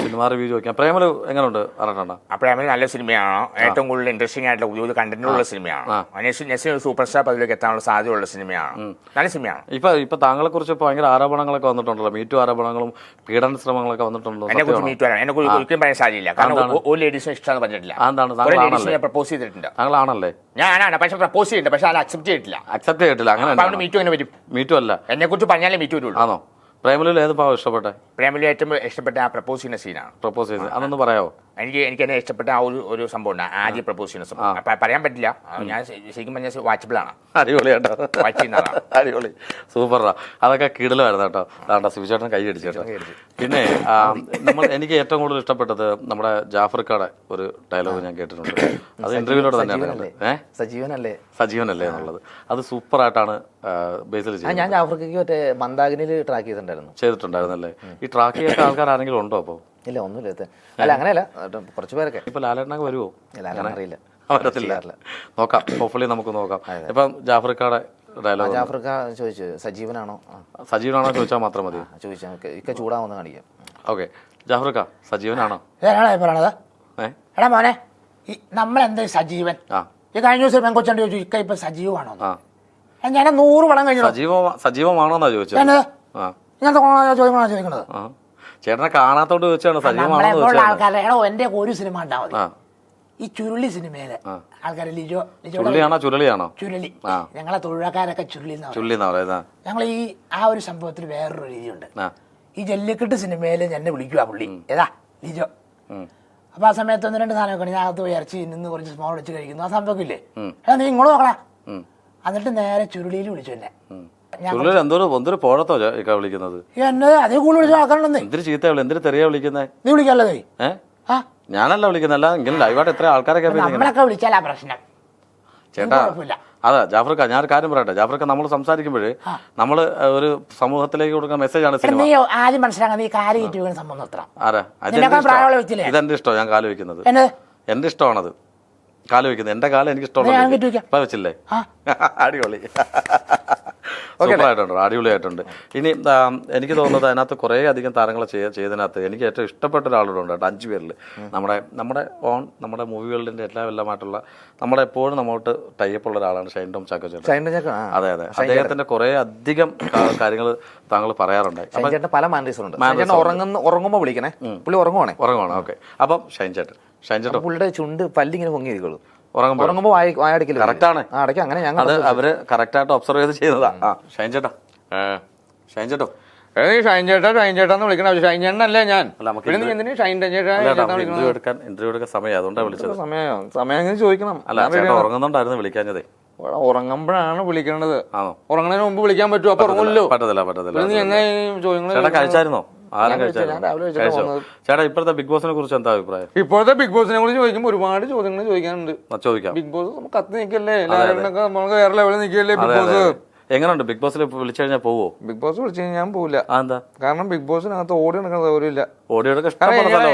Speaker 2: സിനിമ റിവ്യൂ ചോദിക്കാം. പ്രേമൽ എങ്ങനെയുണ്ട് ആറാട്ടാണ്
Speaker 1: പ്രേമൽ നല്ല സിനിമയാണോ. ഏറ്റവും കൂടുതൽ ഇൻട്രസ്റ്റിംഗ് ആയിട്ടുള്ള പുതിയ കണ്ടന്റുള്ള സിനിമയാണ്. നെസ്സി ഒരു സൂപ്പർ സ്റ്റാർ അതിലേക്ക് എത്താനുള്ള സാധ്യതയുള്ള സിനിമയാണ്. നല്ല സിനിമയാണ്.
Speaker 2: ഇപ്പൊ ഇപ്പൊ താങ്കളെ കുറിച്ച് ഭയങ്കര ആരോപണങ്ങളൊക്കെ വന്നിട്ടുണ്ടല്ലോ. മീറ്റു ആരോപണങ്ങളും പീഡന ശ്രമങ്ങളൊക്കെ വന്നിട്ടുണ്ടല്ലോ
Speaker 1: എന്നെ കുറിച്ച്? മീറ്റ് വരാൻ എന്നെ കുറിച്ച് ഒരിക്കലും പറയാൻ സാധ്യമില്ല കാരണം ഒരു ലേഡീസിനെ ഇഷ്ടമെന്ന് പറഞ്ഞിട്ടില്ല. എന്താണ്? പ്രപ്പോസ് ചെയ്തിട്ടുണ്ട്.
Speaker 2: താങ്കളാണല്ലേ?
Speaker 1: ഞാനാണ്. പക്ഷെ പ്രപ്പോസ് ചെയ്തിട്ടുണ്ട്. പക്ഷെ അത് അക്സെപ്റ്റ് ചെയ്തിട്ടില്ല.
Speaker 2: അക്സെപ്റ്റ് ചെയ്തിട്ടില്ല. അങ്ങനെ
Speaker 1: മീറ്റു എങ്ങനെ വരും?
Speaker 2: മീറ്റു അല്ല.
Speaker 1: എന്നെ കുറിച്ച് പറഞ്ഞാലേ മീറ്റു വരുള്ളൂ
Speaker 2: ആണോ? പ്രേമലു ഏത് ഭാവം ഇഷ്ടപ്പെട്ടെ?
Speaker 1: പ്രേമലു ഏറ്റവും ഇഷ്ടപ്പെട്ട ആ പ്രപ്പോസ് ചെയ്യുന്ന സീനാണ്
Speaker 2: പ്രപ്പോസ് ചെയ്യുന്നത് അതൊന്ന് പറയാവോ?
Speaker 1: എനിക്ക് എനിക്ക് എന്നെ ഇഷ്ടപ്പെട്ട ആ ഒരു ഒരു സംഭവം ഉണ്ട്. ആദ്യ പ്രപ്പോസ് ചെയ്യുന്ന സംഭവം. അപ്പൊ പറയാൻ പറ്റില്ല. ഞാൻ ശരിക്കും പറഞ്ഞാൽ വാച്ചബിൾ ആണ്.
Speaker 2: അടിപൊളി കേട്ടോ. അടിപൊളി. സൂപ്പറാ അതൊക്കെ കിടലായിരുന്നു കേട്ടോ. അതാണ്ട സുവിചേട്ടൻ കൈ അടിച്ചു കേട്ടോ. പിന്നെ നമ്മൾ എനിക്ക് ഏറ്റവും കൂടുതൽ ഇഷ്ടപ്പെട്ടത് നമ്മുടെ ജാഫർക്കാടെ ഒരു ഡയലോഗ് ഞാൻ കേട്ടിട്ടുണ്ട്. അത് ഇന്റർവ്യൂലോട് തന്നെയാണ്
Speaker 3: സജീവനല്ലേ?
Speaker 2: ഏഹ്
Speaker 3: സജീവനല്ലേ?
Speaker 2: സജീവനല്ലേ എന്നുള്ളത്. അത് സൂപ്പറായിട്ടാണ് ബേസിൽ ചെയ്തത്.
Speaker 3: ഞാൻ ജാഫർക്കയ്ക്ക് മറ്റേ മന്ദാകിനിൽ ട്രാക്ക് ചെയ്തിട്ടുണ്ടായിരുന്നു.
Speaker 2: ചെയ്തിട്ടുണ്ടായിരുന്നല്ലേ? ഈ ട്രാക്ക് ചെയ്യാത്ത ആൾക്കാർ ആരെങ്കിലും ഉണ്ടോ അപ്പോൾ
Speaker 3: ഇല്ല ഒന്നുമില്ല ഇത്. അല്ല അങ്ങനെയല്ല. കുറച്ച് പേരൊക്കെ.
Speaker 2: ഇപ്പൊ ലാലേട്ടനൊക്കെ വരുമോ
Speaker 3: ലാലേട്ടൻ അറിയില്ല.
Speaker 2: വരത്തില്ല. നോക്കാം. ഹോപ്പ്ഫുള്ളി നമുക്ക് നോക്കാം. ഇപ്പം ജാഫർക്കാടെ ഡയലോഗ്
Speaker 3: ജാഫർക്ക ചോദിച്ചു സജീവനാണോ?
Speaker 2: സജീവനാണോ ചോദിച്ചാൽ മാത്രം മതി.
Speaker 3: ചോദിച്ചാൽ ഇക്ക ചൂടാവുന്ന കാണിക്കാം.
Speaker 2: ഓക്കെ. ജാഫർക്ക സജീവനാണോ?
Speaker 4: പറയണത് എടാ മോനെ നമ്മൾ എന്ത് സജീവൻ? ഈ കഴിഞ്ഞ ദിവസം പെങ്കൊച്ചണ്ട് ചോദിച്ചു ഇക്ക ഇപ്പൊ സജീവമാണോ? ഞാൻ നൂറ് വളം കഴിഞ്ഞു
Speaker 2: സജീവമാണോ സജീവമാണോന്നാ ചോദിച്ചത്?
Speaker 4: ഇങ്ങനത്തെ ചോദിക്കണത്
Speaker 2: ആ. ചേട്ടനെ കാണാത്തോണ്ട് ചോദിച്ചാണ് സജീവമാണോ
Speaker 4: ആൾക്കാരെ എടോ എന്റെ ഒരു സിനിമ
Speaker 2: ഉണ്ടാവും
Speaker 4: ഈ ചുരുളി സിനിമയിലെ ആൾക്കാരെ ലിജോ ലിജോ
Speaker 2: ചുരുളിയാണോ
Speaker 4: ചുരുളി. ഞങ്ങളെ തൊഴിലാക്കാരൊക്കെ ചുരുളി
Speaker 2: ചുരുളി
Speaker 4: ഞങ്ങൾ ഈ ആ ഒരു സംഭവത്തിൽ വേറൊരു രീതിയുണ്ട്. ഈ ജല്ലിക്കെട്ട് സിനിമയിൽ എന്നെ വിളിക്കുക പുള്ളി. ഏതാ? ലിജോ. അപ്പൊ ആ സമയത്ത് ഒന്ന് രണ്ട് സാധനമൊക്കെ ഞാൻ അകത്ത് ഇറച്ചി നിന്ന് കുറച്ച് സ്മോൾ വെച്ച് കഴിക്കുന്നു. ആ സംഭവം ഇല്ലേ? നീ ഇങ്ങോട്ട് നോക്കടാ.
Speaker 2: ഉം.
Speaker 4: എന്നിട്ട് നേരെ ചുരുളിയിൽ വിളിച്ചു എന്നെ. ഞാൻ
Speaker 2: ചുള്ളി എന്തോരു എന്തൊരു പോഴത്തോ ഇക്ക വിളിക്കുന്നത്.
Speaker 4: എന്നെ അതേ കൂടുതൽ വിളിച്ച ആൾക്കാരുണ്ടെന്നേ
Speaker 2: എന്തൊരു ചീത്ത വിളി എന്തൊരു തെറിയാ വിളിക്കുന്നേ?
Speaker 4: നീ വിളിക്കാല്ലോ നീ?
Speaker 2: ഏ? ഞാനല്ല വിളിക്കുന്നല്ല ഇങ്ങനെ ലൈവായിട്ട് എത്ര ആൾക്കാരൊക്കെ
Speaker 4: നമ്മളൊക്കെ വിളിച്ചാലാ പ്രശ്നം.
Speaker 2: ചേട്ടാ
Speaker 4: കുഴപ്പമില്ല.
Speaker 2: അതെ ജാഫർക്ക ഞാനൊരു കാര്യം പറയട്ടെ. ജാഫർക്ക നമ്മൾ സംസാരിക്കുമ്പോഴേ നമ്മൾ ഒരു സമൂഹത്തിലേക്ക് കൊടുക്കുന്ന മെസ്സേജ്
Speaker 4: ആണ്
Speaker 2: സിനിമ.
Speaker 4: നീ ആദ്യം മനസ്സിലാക്കാൻ നീ കാര്യം കിട്ടി വീണ സംഭവം നിർത്തണം.
Speaker 2: ആരാ? അത്
Speaker 4: നിന്നെക്കാൾ
Speaker 2: എന്റെ ഇഷ്ടമാ.
Speaker 4: പ്രായമുള്ള വ്യക്തിയല്ലേ?
Speaker 2: ഇതെന്റെ ഇഷ്ടം ഞാൻ കാൽ വെക്കുന്നത് എന്റെ ഇഷ്ടമാണത്. കാൽ വെക്കുന്നത്. എന്റെ കാലം എനിക്ക് വെച്ചില്ലേ?
Speaker 4: ആ.
Speaker 2: അടിപൊളി. സൂപ്പറായിട്ടുണ്ട് അടിപൊളിയായിട്ടുണ്ട്. ഇനി എനിക്ക് തോന്നുന്നത് അതിനകത്ത് കുറേ അധികം താരങ്ങൾ ചെയ്തതിനകത്ത് എനിക്ക് ഏറ്റവും ഇഷ്ടപ്പെട്ട ഒരാളോട് ഉണ്ട് കേട്ടോ അഞ്ചു പേരിൽ നമ്മുടെ നമ്മുടെ ഓൺ നമ്മുടെ മൂവി വേൾഡിന്റെ എല്ലാ എല്ലാമായിട്ടുള്ള നമ്മുടെ എപ്പോഴും നമ്മോട്ട് ടൈപ്പ് ഉള്ള ഒരാളാണ് ഷൈൻ ടോം ചാക്കോ ചേട്ടൻ അതെ അതെ. അദ്ദേഹത്തിന്റെ കുറേ അധികം കാര്യങ്ങൾ താങ്കൾ പറയാറുണ്ട്.
Speaker 3: പല മാനേഴ്സറുണ്ട് ഉറങ്ങുമ്പോൾ വിളിക്കണേ. പുള്ളി ഉറങ്ങുവാണേ.
Speaker 2: ഉറങ്ങുവാണ് ഓക്കെ. അപ്പം ഷൈൻ ചേട്ടൻ.
Speaker 3: പുള്ളിയുടെ ചുണ്ട് പല്ലിങ്ങനെ പൊങ്ങി ഇരിക്കുള്ളൂ
Speaker 2: ഉറങ്ങുമ്പോൾ
Speaker 3: ഉറങ്ങുമ്പോ വായ വായടിക്കൽ
Speaker 2: Correct ആണ്.
Speaker 3: ആ അടയ്ക്കും. അങ്ങനെ ഞങ്ങൾ
Speaker 2: അത് അവർ കറക്റ്റായിട്ട് ഒബ്സർവ് ചെയ്ത് ചെയ്യുന്നതാ. ആ ഷൈൻ ചേട്ടാ. ഷൈൻ ചേട്ടോ.
Speaker 1: ഏ, നീ ഷൈൻ ചേട്ടാ ഷൈൻ ചേട്ടാന്ന് വിളിക്കണ ഷൈൻ ചേട്ടനല്ലേ ഞാൻ? ചേട്ടാ ചേട്ടാ
Speaker 2: ഇന്റർവ്യൂ എടുക്കാൻ ഇന്റർവ്യൂ എടുക്കാൻ സമയം. അതുകൊണ്ടാണ് വിളിച്ചത്.
Speaker 3: സമയം സമയം ചോദിക്കണം?
Speaker 2: അല്ല ചേട്ടാ ഉറങ്ങുന്നുണ്ടായിരുന്നു വിളിക്കാഞ്ഞതേ.
Speaker 1: ഉറങ്ങുമ്പോഴാണ് വിളിക്കണത്.
Speaker 2: ആണോ?
Speaker 1: ഉറങ്ങണതിന് മുമ്പ് വിളിക്കാൻ പറ്റുമോ? അപ്പൊ ഉറങ്ങുമല്ലോ.
Speaker 2: പറ്റത്തില്ല പറ്റത്തില്ല.
Speaker 1: എന്നാ ചോദ്യങ്ങൾ
Speaker 2: ചേട്ടാ കഴിച്ചായിരുന്നോ? ആരും
Speaker 3: കഴിച്ചു,
Speaker 2: ചേട്ടാ ഇപ്പോഴത്തെ ബിഗ് ബോസിനെ കുറിച്ച് എന്താ അഭിപ്രായം?
Speaker 1: ഇപ്പോഴത്തെ ബിഗ് ബോസിനെ കുറിച്ച് ചോദിക്കുമ്പോൾ ഒരുപാട് ചോദ്യങ്ങൾ ചോദിക്കാനുണ്ട്.
Speaker 2: ചോദിക്കാം.
Speaker 1: ബിഗ് ബോസ് നമുക്ക് കത്ത് നിൽക്കല്ലേ നമുക്ക് വേറെ ലെവലിൽ നിൽക്കല്ലേ ബിഗ് ബോസ്.
Speaker 2: എങ്ങനെയുണ്ട് ബിഗ് ബോസിൽ വിളിച്ചു കഴിഞ്ഞാൽ പോവോ?
Speaker 5: ബിഗ് ബോസ് വിളിച്ചു കഴിഞ്ഞാൽ ഞാൻ പോവില്ല.
Speaker 2: എന്താ?
Speaker 5: കാരണം ബിഗ് ബോസിനകത്ത് ഓടി നടക്കുന്ന സൗകര്യമില്ല.
Speaker 2: ഓടി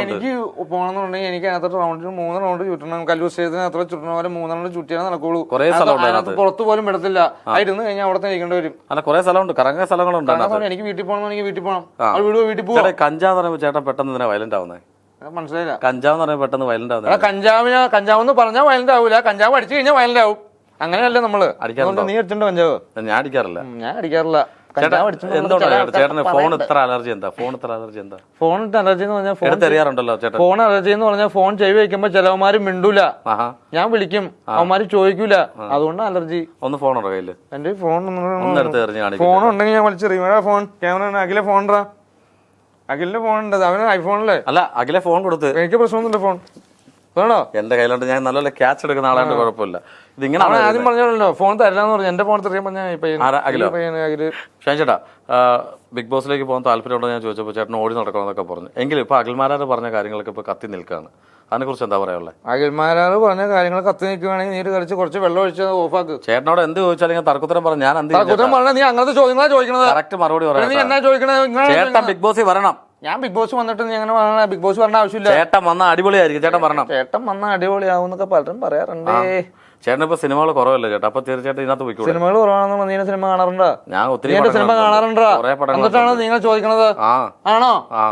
Speaker 5: എനിക്ക് പോകണമെന്നുണ്ടെങ്കിൽ എനിക്ക് അകത്ത് റൗണ്ടിൽ മൂന്ന് റൗണ്ട് ചുറ്റണം. കല്ലൂർ സ്റ്റേജിന് അത്ര ചുറ്റണ. പോലെ മൂന്ന് റൗണ്ട് ചുറ്റിയാൽ നടക്കുള്ളൂ.
Speaker 2: കുറേ
Speaker 5: അതിനകത്ത്. പുറത്ത് പോലും വിടത്തില്ല ആയിരുന്നു കഴിഞ്ഞാൽ അവിടെ ഇരിക്കേണ്ടി വരും.
Speaker 2: അല്ല കുറെ സ്ഥലമുണ്ട്. കറങ്ങാൻ സ്ഥലങ്ങളുണ്ട്
Speaker 5: എനിക്ക് വീട്ടിൽ പോകണമെന്നെങ്കിൽ വീട്ടിൽ പോകണം. വീട് വീട്ടിൽ
Speaker 2: പോകും കഞ്ചാവ് പറയുമ്പോൾ ചേട്ടൻ പെട്ടെന്ന് തന്നെ വയലന്റ് ആവുന്നത്
Speaker 5: മനസ്സിലായില്ല.
Speaker 2: കഞ്ചാവ് എന്ന് പറയുമ്പോൾ പെട്ടെന്ന് വയലന്റ് ആവുന്നത്
Speaker 5: കഞ്ചാവിന് കഞ്ചാവ് എന്ന് പറഞ്ഞാൽ വയലന്റ് ആവില്ല കഞ്ചാവ് അടിച്ചു കഴിഞ്ഞാൽ വയലന്റ് ആവും. അങ്ങനെയല്ലേ നമ്മൾ
Speaker 2: അടിക്കാറുണ്ടോ?
Speaker 5: നീ അടിച്ചിട്ടുണ്ടോ കഞ്ചാവ്
Speaker 2: ഞാൻ അടിക്കാറില്ല.
Speaker 5: ഞാൻ അടിക്കാറില്ല.
Speaker 2: എന്തുകൊണ്ടാണ് ചേട്ടന് ഫോൺ ഇത്ര അലർജി എന്താ? ഫോൺ ഇത്ര അലർജി എന്താ?
Speaker 5: ഫോൺ അലർജി എന്ന് പറഞ്ഞാൽ ഫോൺ
Speaker 2: ചേട്ടൻ.
Speaker 5: ഫോൺ അലർജി എന്ന് പറഞ്ഞാൽ ഫോൺ ചെവി വെക്കുമ്പോ ചിലവന്മാര് മിണ്ടൂല. ഞാൻ വിളിക്കും. അവന്മാര് ചോദിക്കൂല. അതുകൊണ്ട് അലർജി.
Speaker 2: ഒന്ന് ഫോൺ കയ്യിൽ?
Speaker 5: എന്റെ ഫോൺ ഫോൺ ഉണ്ടെങ്കിൽ ഞാൻ വിളിച്ചെറിയും ഫോൺ ക്യാമറ അഖിലെ ഫോൺ അഖിലിന്റെ ഫോൺ ഉണ്ട്. അവന് ഐഫോണിലെ
Speaker 2: അല്ല അഖിലെ ഫോൺ കൊടുത്ത്.
Speaker 5: എനിക്ക് പ്രശ്നമൊന്നുമില്ല ഫോൺ. വേണോ?
Speaker 2: എന്റെ കയ്യിലുണ്ട്. ഞാൻ നല്ലപോലെ ക്യാച്ച് എടുക്കുന്ന ആളാണ്ട് കുഴപ്പമില്ല. ഇതിങ്ങനെ
Speaker 5: ആദ്യം പറഞ്ഞല്ലോ ഫോൺ തരില്ലാന്ന് പറഞ്ഞു. എന്റെ ഫോൺ തെറിയാൻ പറഞ്ഞാൽ
Speaker 2: ഷാൻ ചേട്ടാ ബിഗ് ബോസിലേക്ക് പോകാൻ താല്പര്യമുണ്ടോ ഞാൻ ചോദിച്ചപ്പോൾ ചേട്ടൻ ഓടി നടക്കണമെന്നൊക്കെ പറഞ്ഞു. എങ്കിലും ഇപ്പൊ അഖിൽമാരാറ് പറഞ്ഞ കാര്യങ്ങളൊക്കെ ഇപ്പൊ കത്തി നിൽക്കുകയാണ് അതിനെ കുറിച്ച് എന്താ പറയാനുള്ളത്
Speaker 5: അഖിൽമാരാറ് പറഞ്ഞ കാര്യങ്ങൾ കത്തി നിൽക്കുകയാണെങ്കിൽ നീര് കളിച്ച് കുറച്ച് വെള്ളം ഒഴിച്ച് ഓഫാക്ക്.
Speaker 2: ചേട്ടനോട് എന്ത് ചോദിച്ചാലും ഞാൻ തർക്കുത്തരം പറഞ്ഞു ഞാൻ എന്ത്
Speaker 5: കുറ്റം പറഞ്ഞാൽ നീ അങ്ങനത്തെ ചോദ്യങ്ങളാണ് ചോദിക്കുന്നത്
Speaker 2: കറക്റ്റ് മറുപടി
Speaker 5: പിന്നെ നീ
Speaker 2: പറയാം
Speaker 5: എന്നാ
Speaker 2: ചേട്ടൻ ബിഗ് ബോസിൽ വരണം.
Speaker 5: ഞാൻ ബിഗ് ബോസ് വന്നിട്ട് നീ അങ്ങനെ ബിഗ് ബോസ് പറഞ്ഞ ആവശ്യമില്ല.
Speaker 2: ചേട്ടൻ വന്ന അടിപൊളിയായിരിക്കും. ചേട്ടൻ പറഞ്ഞു?
Speaker 5: ചേട്ടൻ വന്ന അടിപൊളിയാവും എന്നൊക്കെ പലരും പറയാറുണ്ട്.
Speaker 2: ചേട്ടൻ ഇപ്പൊ സിനിമകൾ കുറവല്ലേ ചേട്ടാ? അപ്പൊ തീർച്ചയായിട്ടും ഇതിനകത്ത് പോയി
Speaker 5: സിനിമകൾ കുറവാണെന്നുള്ള നീ സിനിമ കാണാറുണ്ടോ?
Speaker 2: ഞാൻ ഒത്തിരി
Speaker 5: സിനിമ കാണാറുണ്ടോ? എന്നിട്ടാണ് നിങ്ങൾ ചോദിക്കണത് ആണോ?
Speaker 2: ആ.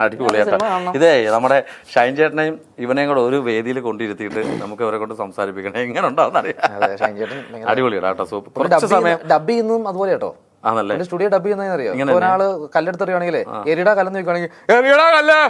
Speaker 2: അടിപൊളിയാട്ടാ ഇതേ നമ്മുടെ ഷൈൻ ചേട്ടനെയും ഇവനെയും കൂടെ ഒരു വേദിയിൽ കൊണ്ടിരുത്തിയിട്ട് നമുക്ക് ഇവരെ കൊണ്ട് സംസാരിപ്പിക്കണം. എങ്ങനെ ഉണ്ടാവും അറിയാം
Speaker 3: ചേട്ടൻ
Speaker 2: അടിപൊളിയാണ് കേട്ടോ സൂപ്പർ. കുറച്ച് സമയം
Speaker 3: ഡബ് ചെയ്യുന്നതും അതുപോലെ കേട്ടോ?
Speaker 2: ആണല്ലേ?
Speaker 3: സ്റ്റുഡിയോ ഡബ് ചെയ്യുന്ന അറിയാം? ഒരാൾ കല്ലെടുത്തെറിയുവാണെങ്കിലേ എരിടാ കല്ലെന്ന് ചോദിക്കുകയാണെങ്കിൽ കല്ല്!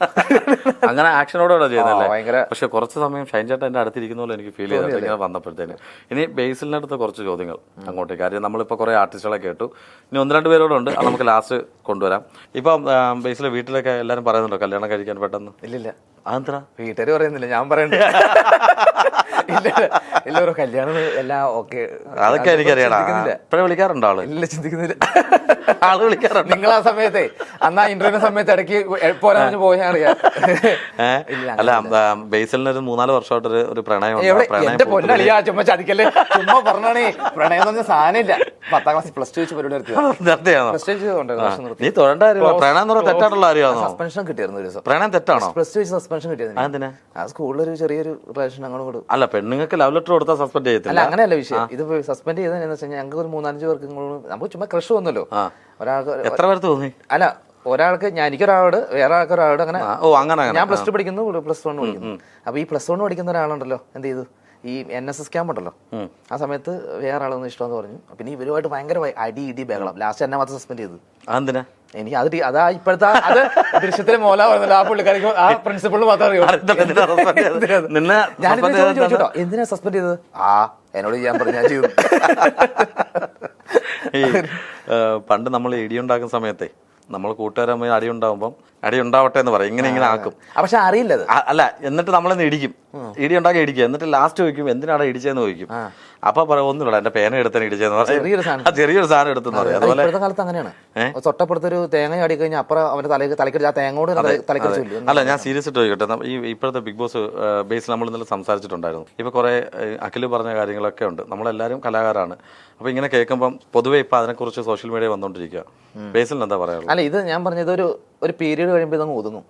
Speaker 2: അങ്ങനെ ആക്ഷനോടെ ചെയ്യുന്നല്ലേ
Speaker 3: ആ, ഭയങ്കര-
Speaker 2: പക്ഷെ കുറച്ച് സമയം ഷൈൻ ചേട്ടൻ എന്റെ അടുത്തിരിക്കുന്ന പോലെ എനിക്ക് ഫീൽ ചെയ്തത് ഇങ്ങനെ വന്നപ്പോഴത്തേന്. ഇനി ബേസിലിന്റെ അടുത്ത് കുറച്ച് ചോദ്യങ്ങൾ അങ്ങോട്ടേക്ക്. കാര്യം നമ്മളിപ്പോ കുറെ ആർട്ടിസ്റ്റുകളെ കേട്ടു. ഇനി ഒന്ന് രണ്ട് പേരോടുണ്ട് അത് നമുക്ക് ലാസ്റ്റ് കൊണ്ടുവരാം. ഇപ്പം ബേസിലെ വീട്ടിലൊക്കെ എല്ലാരും പറയുന്നുണ്ടോ കല്യാണം കഴിക്കാൻ പെട്ടെന്ന്?
Speaker 3: ഇല്ലില്ല.
Speaker 2: അതെന്താ
Speaker 3: വീട്ടുകാർ പറയുന്നില്ല ഞാൻ പറയണ്ട. ഇല്ല ഇല്ല. ഒരു കല്യാണം എല്ലാം ഓക്കെ.
Speaker 2: അതൊക്കെ എനിക്കറിയാടാ. ഇപ്പഴേ വിളിക്കാറുണ്ടോ ആൾ?
Speaker 3: ഇല്ല ചിന്തിക്കുന്നില്ല.
Speaker 2: ആൾ വിളിക്കാറുണ്ട്?
Speaker 3: നിങ്ങൾ ആ സമയത്തെ. അന്നാ ആ ഇന്റർവ്യൂവിന്റെ സമയത്ത് ഇടയ്ക്ക് പോരാന്ന് പോയാൽ അറിയാം.
Speaker 2: അല്ല ബേസിലിന് ഒരു മൂന്നാൽ വർഷമായിട്ട് ഒരു- ഒരു പ്രണയം
Speaker 3: എന്റെ പൊന്നളിയാ ചുമ്മാ ചതിക്കല്ലേ? ചുമ്മാ പറഞ്ഞാണേ പ്രണയം എന്ന് പറഞ്ഞ സാധനമില്ല. പത്താം ക്ലാസ് പ്ലസ് ടു വെച്ച് പരിപാടി നിർത്തി
Speaker 2: നിർത്തിയാണോ? നീ തൊഴേണ്ട പ്രണയം തെറ്റായിട്ടുള്ള കാര്യമാണോ?
Speaker 3: സസ്പെൻഷൻ കിട്ടിയായിരുന്നു ഒരു ദിവസം.
Speaker 2: പ്രണയം തെറ്റാണോ?
Speaker 3: പ്ലസ് ടു വെച്ച് സസ്പെൻഷൻ കിട്ടിയായിരുന്നു
Speaker 2: കിട്ടിയത്
Speaker 3: ആ സ്കൂളിൽ ഒരു ചെറിയൊരു റിലേഷൻ അങ്ങോട്ട്
Speaker 2: അല്ല പെണ്ണുങ്ങൾക്ക് ലവ് ലെറ്റർ കൊടുത്താൽ സസ്പെൻഡ് ചെയ്യത്തില്ല.
Speaker 3: അങ്ങനെയല്ല വിഷയം. ഇത് സസ്പെൻഡ് ചെയ്തതെന്ന് വെച്ച് കഴിഞ്ഞാൽ ഞങ്ങൾക്ക് ഒരു മൂന്നാലഞ്ച് പേർക്ക് നമുക്ക് ചുമ്മാ ക്രഷ് വന്നല്ലോ. ഒരാൾക്ക്
Speaker 2: എത്ര പേർ തോന്നി?
Speaker 3: അല്ല ഒരാൾക്ക് ഞാൻ എനിക്കൊരാളോട് വേറെ ആൾക്കൊരാളോട് അങ്ങനെ
Speaker 2: ഓ അങ്ങനെ
Speaker 3: ഞാൻ പ്ലസ് ടു പഠിക്കുന്നു പ്ലസ് വൺ പഠിക്കുന്നു. അപ്പൊ ഈ പ്ലസ് വൺ പഠിക്കുന്ന ഒരാളുണ്ടല്ലോ എന്ത് ചെയ്തു? ഈ എൻ എസ് എസ് ക്യാമ്പ് ഉണ്ടല്ലോ. ആ സമയത്ത് വേറെ ആളൊന്നും ഇഷ്ടമെന്ന് പറഞ്ഞു. പിന്നെ ഇവരുമായിട്ട് ഭയങ്കര അടി ഇടി ബഹളം. ലാസ്റ്റ് എന്നെ മാത്രം സസ്പെൻഡ് ചെയ്തു.
Speaker 2: അതെന്തിനാ
Speaker 3: എനിക്ക് അത് അതാ ഇപ്പോഴത്തെ അത് ദൃശ്യത്തിലെ മോല പറഞ്ഞത് ആ പുള്ളിക്കാരിക്കും ആ പ്രിൻസിപ്പളിന് മാത്രം അറിയൂ
Speaker 2: എന്തിനാ
Speaker 3: എന്തിനാ സസ്പെൻഡ് ചെയ്തത്? ആ എന്നോട് ചെയ്യാൻ പറഞ്ഞു ഞാൻ ചെയ്തു.
Speaker 2: ഈ പണ്ട് നമ്മൾ ഇടി ഉണ്ടാക്കുന്ന സമയത്തെ നമ്മൾ കൂട്ടുകാരമ്മ അടി ഉണ്ടാവുമ്പം അടി ഉണ്ടാവട്ടെ എന്ന് പറയും. ഇങ്ങനെ ഇങ്ങനെ ആക്കും.
Speaker 3: പക്ഷെ അറിയില്ല
Speaker 2: അല്ല എന്നിട്ട് നമ്മളെന്ന് ഇടിക്കും. ഇടി ഉണ്ടാക്കി ഇടിക്കും എന്നിട്ട് ലാസ്റ്റ് ചോദിക്കും എന്തിനാണ് ഇടിച്ചതെന്ന് ചോദിക്കും. അപ്പൊ പറയാം ഒന്നുമില്ല എന്റെ പേന എടുത്താണ് ഇടിച്ചെന്ന് പറയും.
Speaker 3: ചെറിയൊരു സാധനം.
Speaker 2: എടുത്തെന്ന് പറയും.
Speaker 3: അത്
Speaker 2: അതുപോലെ
Speaker 3: കാലത്ത് അങ്ങനെയാണ്. തൊട്ടപ്പുറത്തൊരു തേങ്ങ ചാടി കഴിഞ്ഞാൽ അപ്പുറം അവന്റെ തലയ്ക്ക് തലക്കടിച്ച് ആ തേങ്ങോട് തലക്കടി ചൊല്ലു
Speaker 2: അല്ല ഞാൻ സീരിയസ് ആയിട്ട് ചോദിക്കട്ടെ. ഈ ഇപ്പോഴത്തെ ബിഗ് ബോസ് ബേസിൽ നമ്മൾ ഇന്നലെ സംസാരിച്ചിട്ടുണ്ടായിരുന്നു. ഇപ്പൊ കുറെ അഖിൽ പറഞ്ഞ കാര്യങ്ങളൊക്കെ ഉണ്ട്. നമ്മളെല്ലാരും കലാകാരാണ്. അപ്പൊ ഇങ്ങനെ കേൾക്കുമ്പോൾ പൊതുവെ ഇപ്പൊ അതിനെക്കുറിച്ച് സോഷ്യൽ മീഡിയ വന്നുകൊണ്ടിരിക്കുക ബേസിൽ എന്താ പറയാ
Speaker 3: അല്ല ഇത് ഞാൻ പറഞ്ഞത് ഒരു ഒരു പീരീഡ് കഴിയുമ്പോൾ ഇതങ്ങ് ഒതുങ്ങും.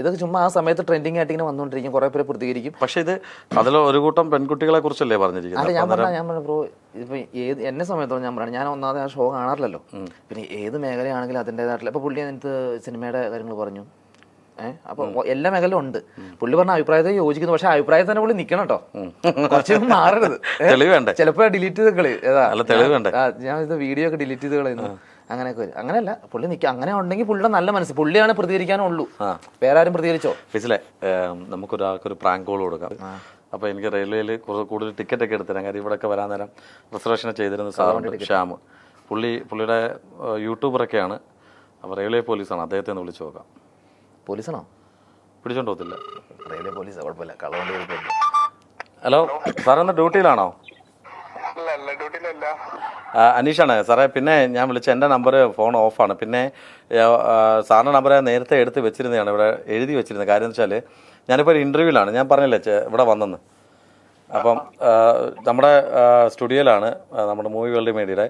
Speaker 3: ഇതൊക്കെ ചുമ്മാ ആ സമയത്ത് ട്രെൻഡിങ് ആയിട്ട് ഇങ്ങനെ വന്നുകൊണ്ടിരിക്കും കുറെ പേര് പ്രതികരിക്കും.
Speaker 2: പക്ഷെ ഇത് അതിൽ ഒരു കൂട്ടം പെൺകുട്ടികളെ കുറിച്ചല്ലേ പറഞ്ഞിരിക്കുന്നത്?
Speaker 3: അല്ല
Speaker 2: ഞാൻ
Speaker 3: പറഞ്ഞ ഞാൻ പറഞ്ഞു ബ്രോ ഇപ്പൊ ഏത് എന്നെ സമയത്തോളം ഞാൻ പറഞ്ഞു ഞാൻ ഒന്നാമത് ആ ഷോ കാണാറില്ലല്ലോ. പിന്നെ ഏത് മേഖലയാണെങ്കിലും അതിന്റെതായിട്ടുള്ള ഇപ്പൊ പുള്ളി എനിക്ക് സിനിമയുടെ കാര്യങ്ങൾ പറഞ്ഞു. ഏഹ് അപ്പൊ എല്ലാ മേഖലയിലും ഉണ്ട്. പുള്ളി പറഞ്ഞ അഭിപ്രായത്തെ യോജിക്കുന്നു. പക്ഷെ അഭിപ്രായത്തിൽ തന്നെ പുള്ളി നിക്കണം കേട്ടോ. കുറച്ച് മാറരുത്? ചിലപ്പോ ഡിലീറ്റ് ചെയ്ത് കളി? ഞാൻ ഇത് വീഡിയോ ഒക്കെ ഡിലീറ്റ് ചെയ്ത് കളയുന്നു. അങ്ങനെയൊക്കെ വരും. അങ്ങനെയല്ല പുള്ളി നിൽക്കുക അങ്ങനെ ഉണ്ടെങ്കിൽ പുള്ളിയുടെ നല്ല മനസ്സ്. പുള്ളിയാണ് പ്രതികരിക്കാനുള്ളൂ. വേറെ ആരും പ്രതികരിച്ചോ?
Speaker 2: ബേസിലെ നമുക്കൊരാൾക്കൊരു പ്രാങ്ക് കോൾ കൊടുക്കാം. അപ്പൊ എനിക്ക് റെയിൽവേയിൽ കുറച്ച് കൂടുതൽ ടിക്കറ്റ് ഒക്കെ എടുത്തരാം. കാര്യം ഇവിടെ വരാൻ നേരം റിസർവേഷൻ ചെയ്തിരുന്ന സാറുണ്ട് ശ്യാം പുള്ളി പുള്ളിയുടെ യൂട്യൂബറൊക്കെയാണ്. അപ്പോൾ റെയിൽവേ പോലീസാണ്. അദ്ദേഹത്തെ ഒന്ന് വിളിച്ചു നോക്കാം.
Speaker 3: പോലീസാണോ?
Speaker 2: പിടിച്ചോണ്ട് പോകത്തില്ല
Speaker 3: റെയിൽവേ പോലീസ് കുഴപ്പമില്ല. കള്ളവണ്ടി കുഴപ്പമില്ല.
Speaker 2: ഹലോ സാറേ ഇന്ന് ഡ്യൂട്ടിയിലാണോ അനീഷാണ്. സാറേ പിന്നെ ഞാൻ വിളിച്ച എന്റെ നമ്പർ ഫോൺ ഓഫാണ്. പിന്നെ സാറിന്റെ നമ്പർ ഞാൻ നേരത്തെ എടുത്ത് വെച്ചിരുന്നതാണ്. ഇവിടെ എഴുതി വെച്ചിരുന്നത്. കാര്യം എന്ന് വെച്ചാൽ ഞാനിപ്പോൾ ഒരു ഇന്റർവ്യൂവിലാണ്. ഞാൻ പറഞ്ഞില്ലേ ചെ- ഇവിടെ വന്നെന്ന്. അപ്പം നമ്മുടെ സ്റ്റുഡിയോയിലാണ് നമ്മുടെ മൂവി വേൾഡ് മീഡിയയുടെ.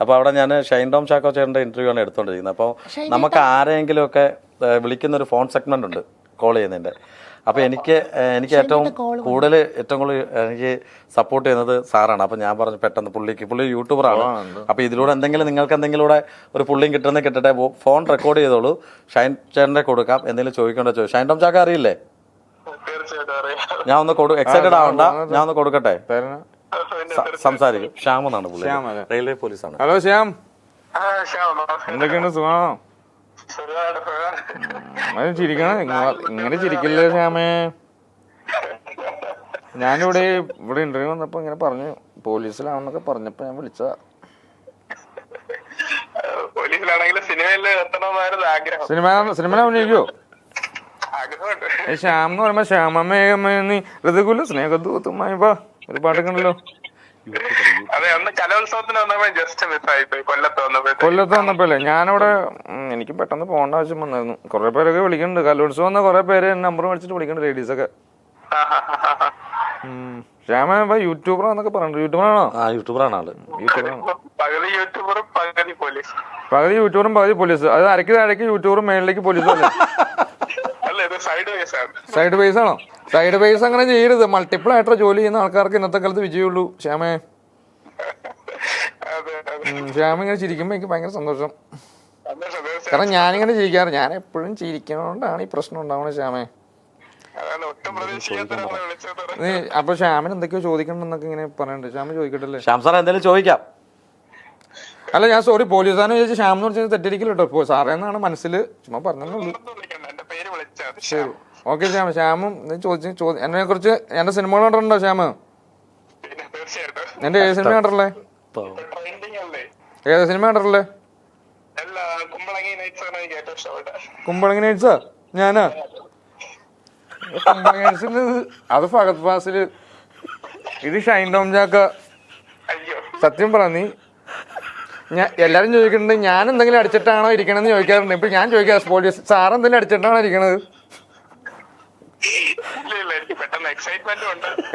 Speaker 2: അപ്പോൾ അവിടെ ഞാൻ ഷൈൻ ടോം ചാക്കോ ചേട്ടന്റെ ഇന്റർവ്യൂ ആണ് എടുത്തുകൊണ്ടിരിക്കുന്നത് അപ്പോൾ നമുക്ക് ആരെങ്കിലുമൊക്കെ ആ, വിളിക്കുന്ന ഒരു ഫോൺ സെഗ്മെന്റ് ഉണ്ട് കോൾ ചെയ്യുന്നതിന്റെ അപ്പോൾ എനിക്ക് എനിക്ക് ഏറ്റവും കൂടുതൽ ഏറ്റവും കൂടുതൽ എനിക്ക് സപ്പോർട്ട് ചെയ്യുന്നത് സാറാണ്. അപ്പോൾ ഞാൻ പറഞ്ഞു പെട്ടെന്ന് പുള്ളിക്ക് പുള്ളി യൂട്യൂബറാണ് അപ്പോൾ ഇതിലൂടെ എന്തെങ്കിലും നിങ്ങൾക്ക് എന്തെങ്കിലും കൂടെ ഒരു പുള്ളിയും കിട്ടുന്ന കിട്ടട്ടെ ഫോൺ റെക്കോർഡ് ചെയ്തോളൂ. ഷൈൻ ചേട്ടന്റെ കൊടുക്കാം. എന്തെങ്കിലും ചോദിക്കേണ്ട ചോദിച്ചു. ഷൈൻ ടോം ചാക്ക അറിയില്ലേ? ഞാൻ ഒന്ന് കൊടു എക്സൈറ്റഡ് ആവണ്ട. ഞാൻ ഒന്ന് കൊടുക്കട്ടെ? സംസാരിക്കും. ശ്യാം എന്നാണ് പുള്ളി. റെയിൽവേ പോലീസാണ്.
Speaker 5: ഹലോ ശ്യാം. എന്തൊക്കെയാണ് സുഖമാണോ? അത് ചിരിക്കണം. ഇങ്ങനെ ചിരിക്കില്ല ശ്യാമേ? ഞാനിവിടെ ഇവിടെ ഇന്റർവ്യൂ വന്നപ്പോ ഇങ്ങനെ പറഞ്ഞു പോലീസിലാണെന്നൊക്കെ പറഞ്ഞപ്പോ ഞാൻ
Speaker 6: ആഗ്രഹം.
Speaker 5: സിനിമ സിനിമ അഭിനയിക്കോ ശ്യാം എന്ന് പറയുമ്പോ ശ്യാമേ ഋതുകുല സ്നേഹദൂത്തുമായി വാ ഒരു പാട്ടൊക്കെ ഉണ്ടല്ലോ.
Speaker 6: അതെ അന്ന് കലോത്സവത്തിന് വന്നപ്പോ ജസ്റ്റ് മിസ്സായി പോയി കൊല്ലത്ത് വന്നപ്പോഴത്തെ
Speaker 5: കൊല്ലത്ത് വന്നപ്പോഴല്ലേ? ഞാനവിടെ എനിക്ക് പെട്ടെന്ന് പോകേണ്ട ആവശ്യം വന്നായിരുന്നു. കുറെ പേരൊക്കെ വിളിക്കുന്നുണ്ട്. കലോത്സവം വന്ന കുറെ പേര് നമ്പർ മേടിച്ചിട്ട് വിളിക്കുന്നുണ്ട് ലേഡീസൊക്കെ ശ്യാമ ഇപ്പൊ യൂട്യൂബർ എന്നൊക്കെ പറഞ്ഞു യൂട്യൂബറാണോ
Speaker 2: ആ യൂട്യൂബറാണ്
Speaker 5: ആൾ.
Speaker 6: പകുതി യൂട്യൂബറും പകുതി പോലീസ്
Speaker 5: പകുതി യൂട്യൂബറും പകുതി പോലീസ് അത് അരക്ക് താഴേക്ക് യൂട്യൂബറും മേളിലേക്ക് പോലീസും അല്ലേ?
Speaker 6: അല്ല ഇത് സൈഡ് വേസ് ആണ്.
Speaker 5: സൈഡ് ബേസ് ആണോ? സൈഡ് ബേസ് അങ്ങനെ ചെയ്യരുത്. മൾട്ടിപ്പിൾ ആയിട്ടുള്ള ജോലി ചെയ്യുന്ന ആൾക്കാർക്ക് ഇന്നത്തെ കാലത്ത് വിജയമുള്ളൂ. ശ്യാമേ. ശ്യാമ ഇങ്ങനെ ചിരിക്കുമ്പോ എനിക്ക് ഭയങ്കര സന്തോഷം. കാരണം ഞാനിങ്ങനെ ചിരിക്കാറ്. ഞാൻ എപ്പോഴും ചിരിക്കണോണ്ടാണ് ഈ പ്രശ്നം ഉണ്ടാവുന്നത് ശ്യാമേ. അപ്പൊ ശ്യാമിന് എന്തൊക്കെയോ ചോദിക്കണം എന്നൊക്കെ ഇങ്ങനെ പറയണ്ട്. ശ്യാമ ചോദിക്കട്ടല്ലേ?
Speaker 2: ശ്യാം സാർ എന്തെങ്കിലും ചോദിക്കാം.
Speaker 5: അല്ല ഞാൻ സോറി പോലീസാന്ന് ചോദിച്ചാൽ ശ്യാം എന്ന് പറഞ്ഞാൽ തെറ്റിരിക്കില്ല കേട്ടോ സാറേ എന്നാണ് മനസ്സിൽ ചുമ്മാ
Speaker 6: വിളിച്ചാൽ മതി.
Speaker 5: ശരി. ഓക്കെ ശ്യാമ. ശ്യാമും ചോദിച്ചു എന്നെ കുറിച്ച് എന്റെ സിനിമകൾ കണ്ടിട്ടുണ്ടോ ശ്യാമ്? എന്റെ ഏത് സിനിമ
Speaker 6: കണ്ടല്ലേ
Speaker 5: ഏത് സിനിമ
Speaker 6: കണ്ടല്ലേ കുമ്പളങ്ങി നൈറ്റ്സ്
Speaker 5: നൈറ്റ്സാ ഞാനാ? കുമ്പളങ്ങി നൈറ്റ്സിൽ അത് ഫഹദ് ഫാസിൽ. ഇത് ഷൈൻ ടോം ജാക്ക സത്യം പറ നീ. ഞാൻ എല്ലാരും ചോദിക്കുന്നുണ്ട് ഞാൻ എന്തെങ്കിലും അടിച്ചിട്ടാണോ ഇരിക്കണമെന്ന് ചോദിക്കാറുണ്ട്. ഇപ്പൊ ഞാൻ ചോദിക്കാം സ്പോർട്സ് സാർ എന്തെങ്കിലും അടിച്ചിട്ടാണോ ഇരിക്കണത്
Speaker 6: ഇല്ല ഇല്ല എനിക്ക് പെട്ടെന്ന്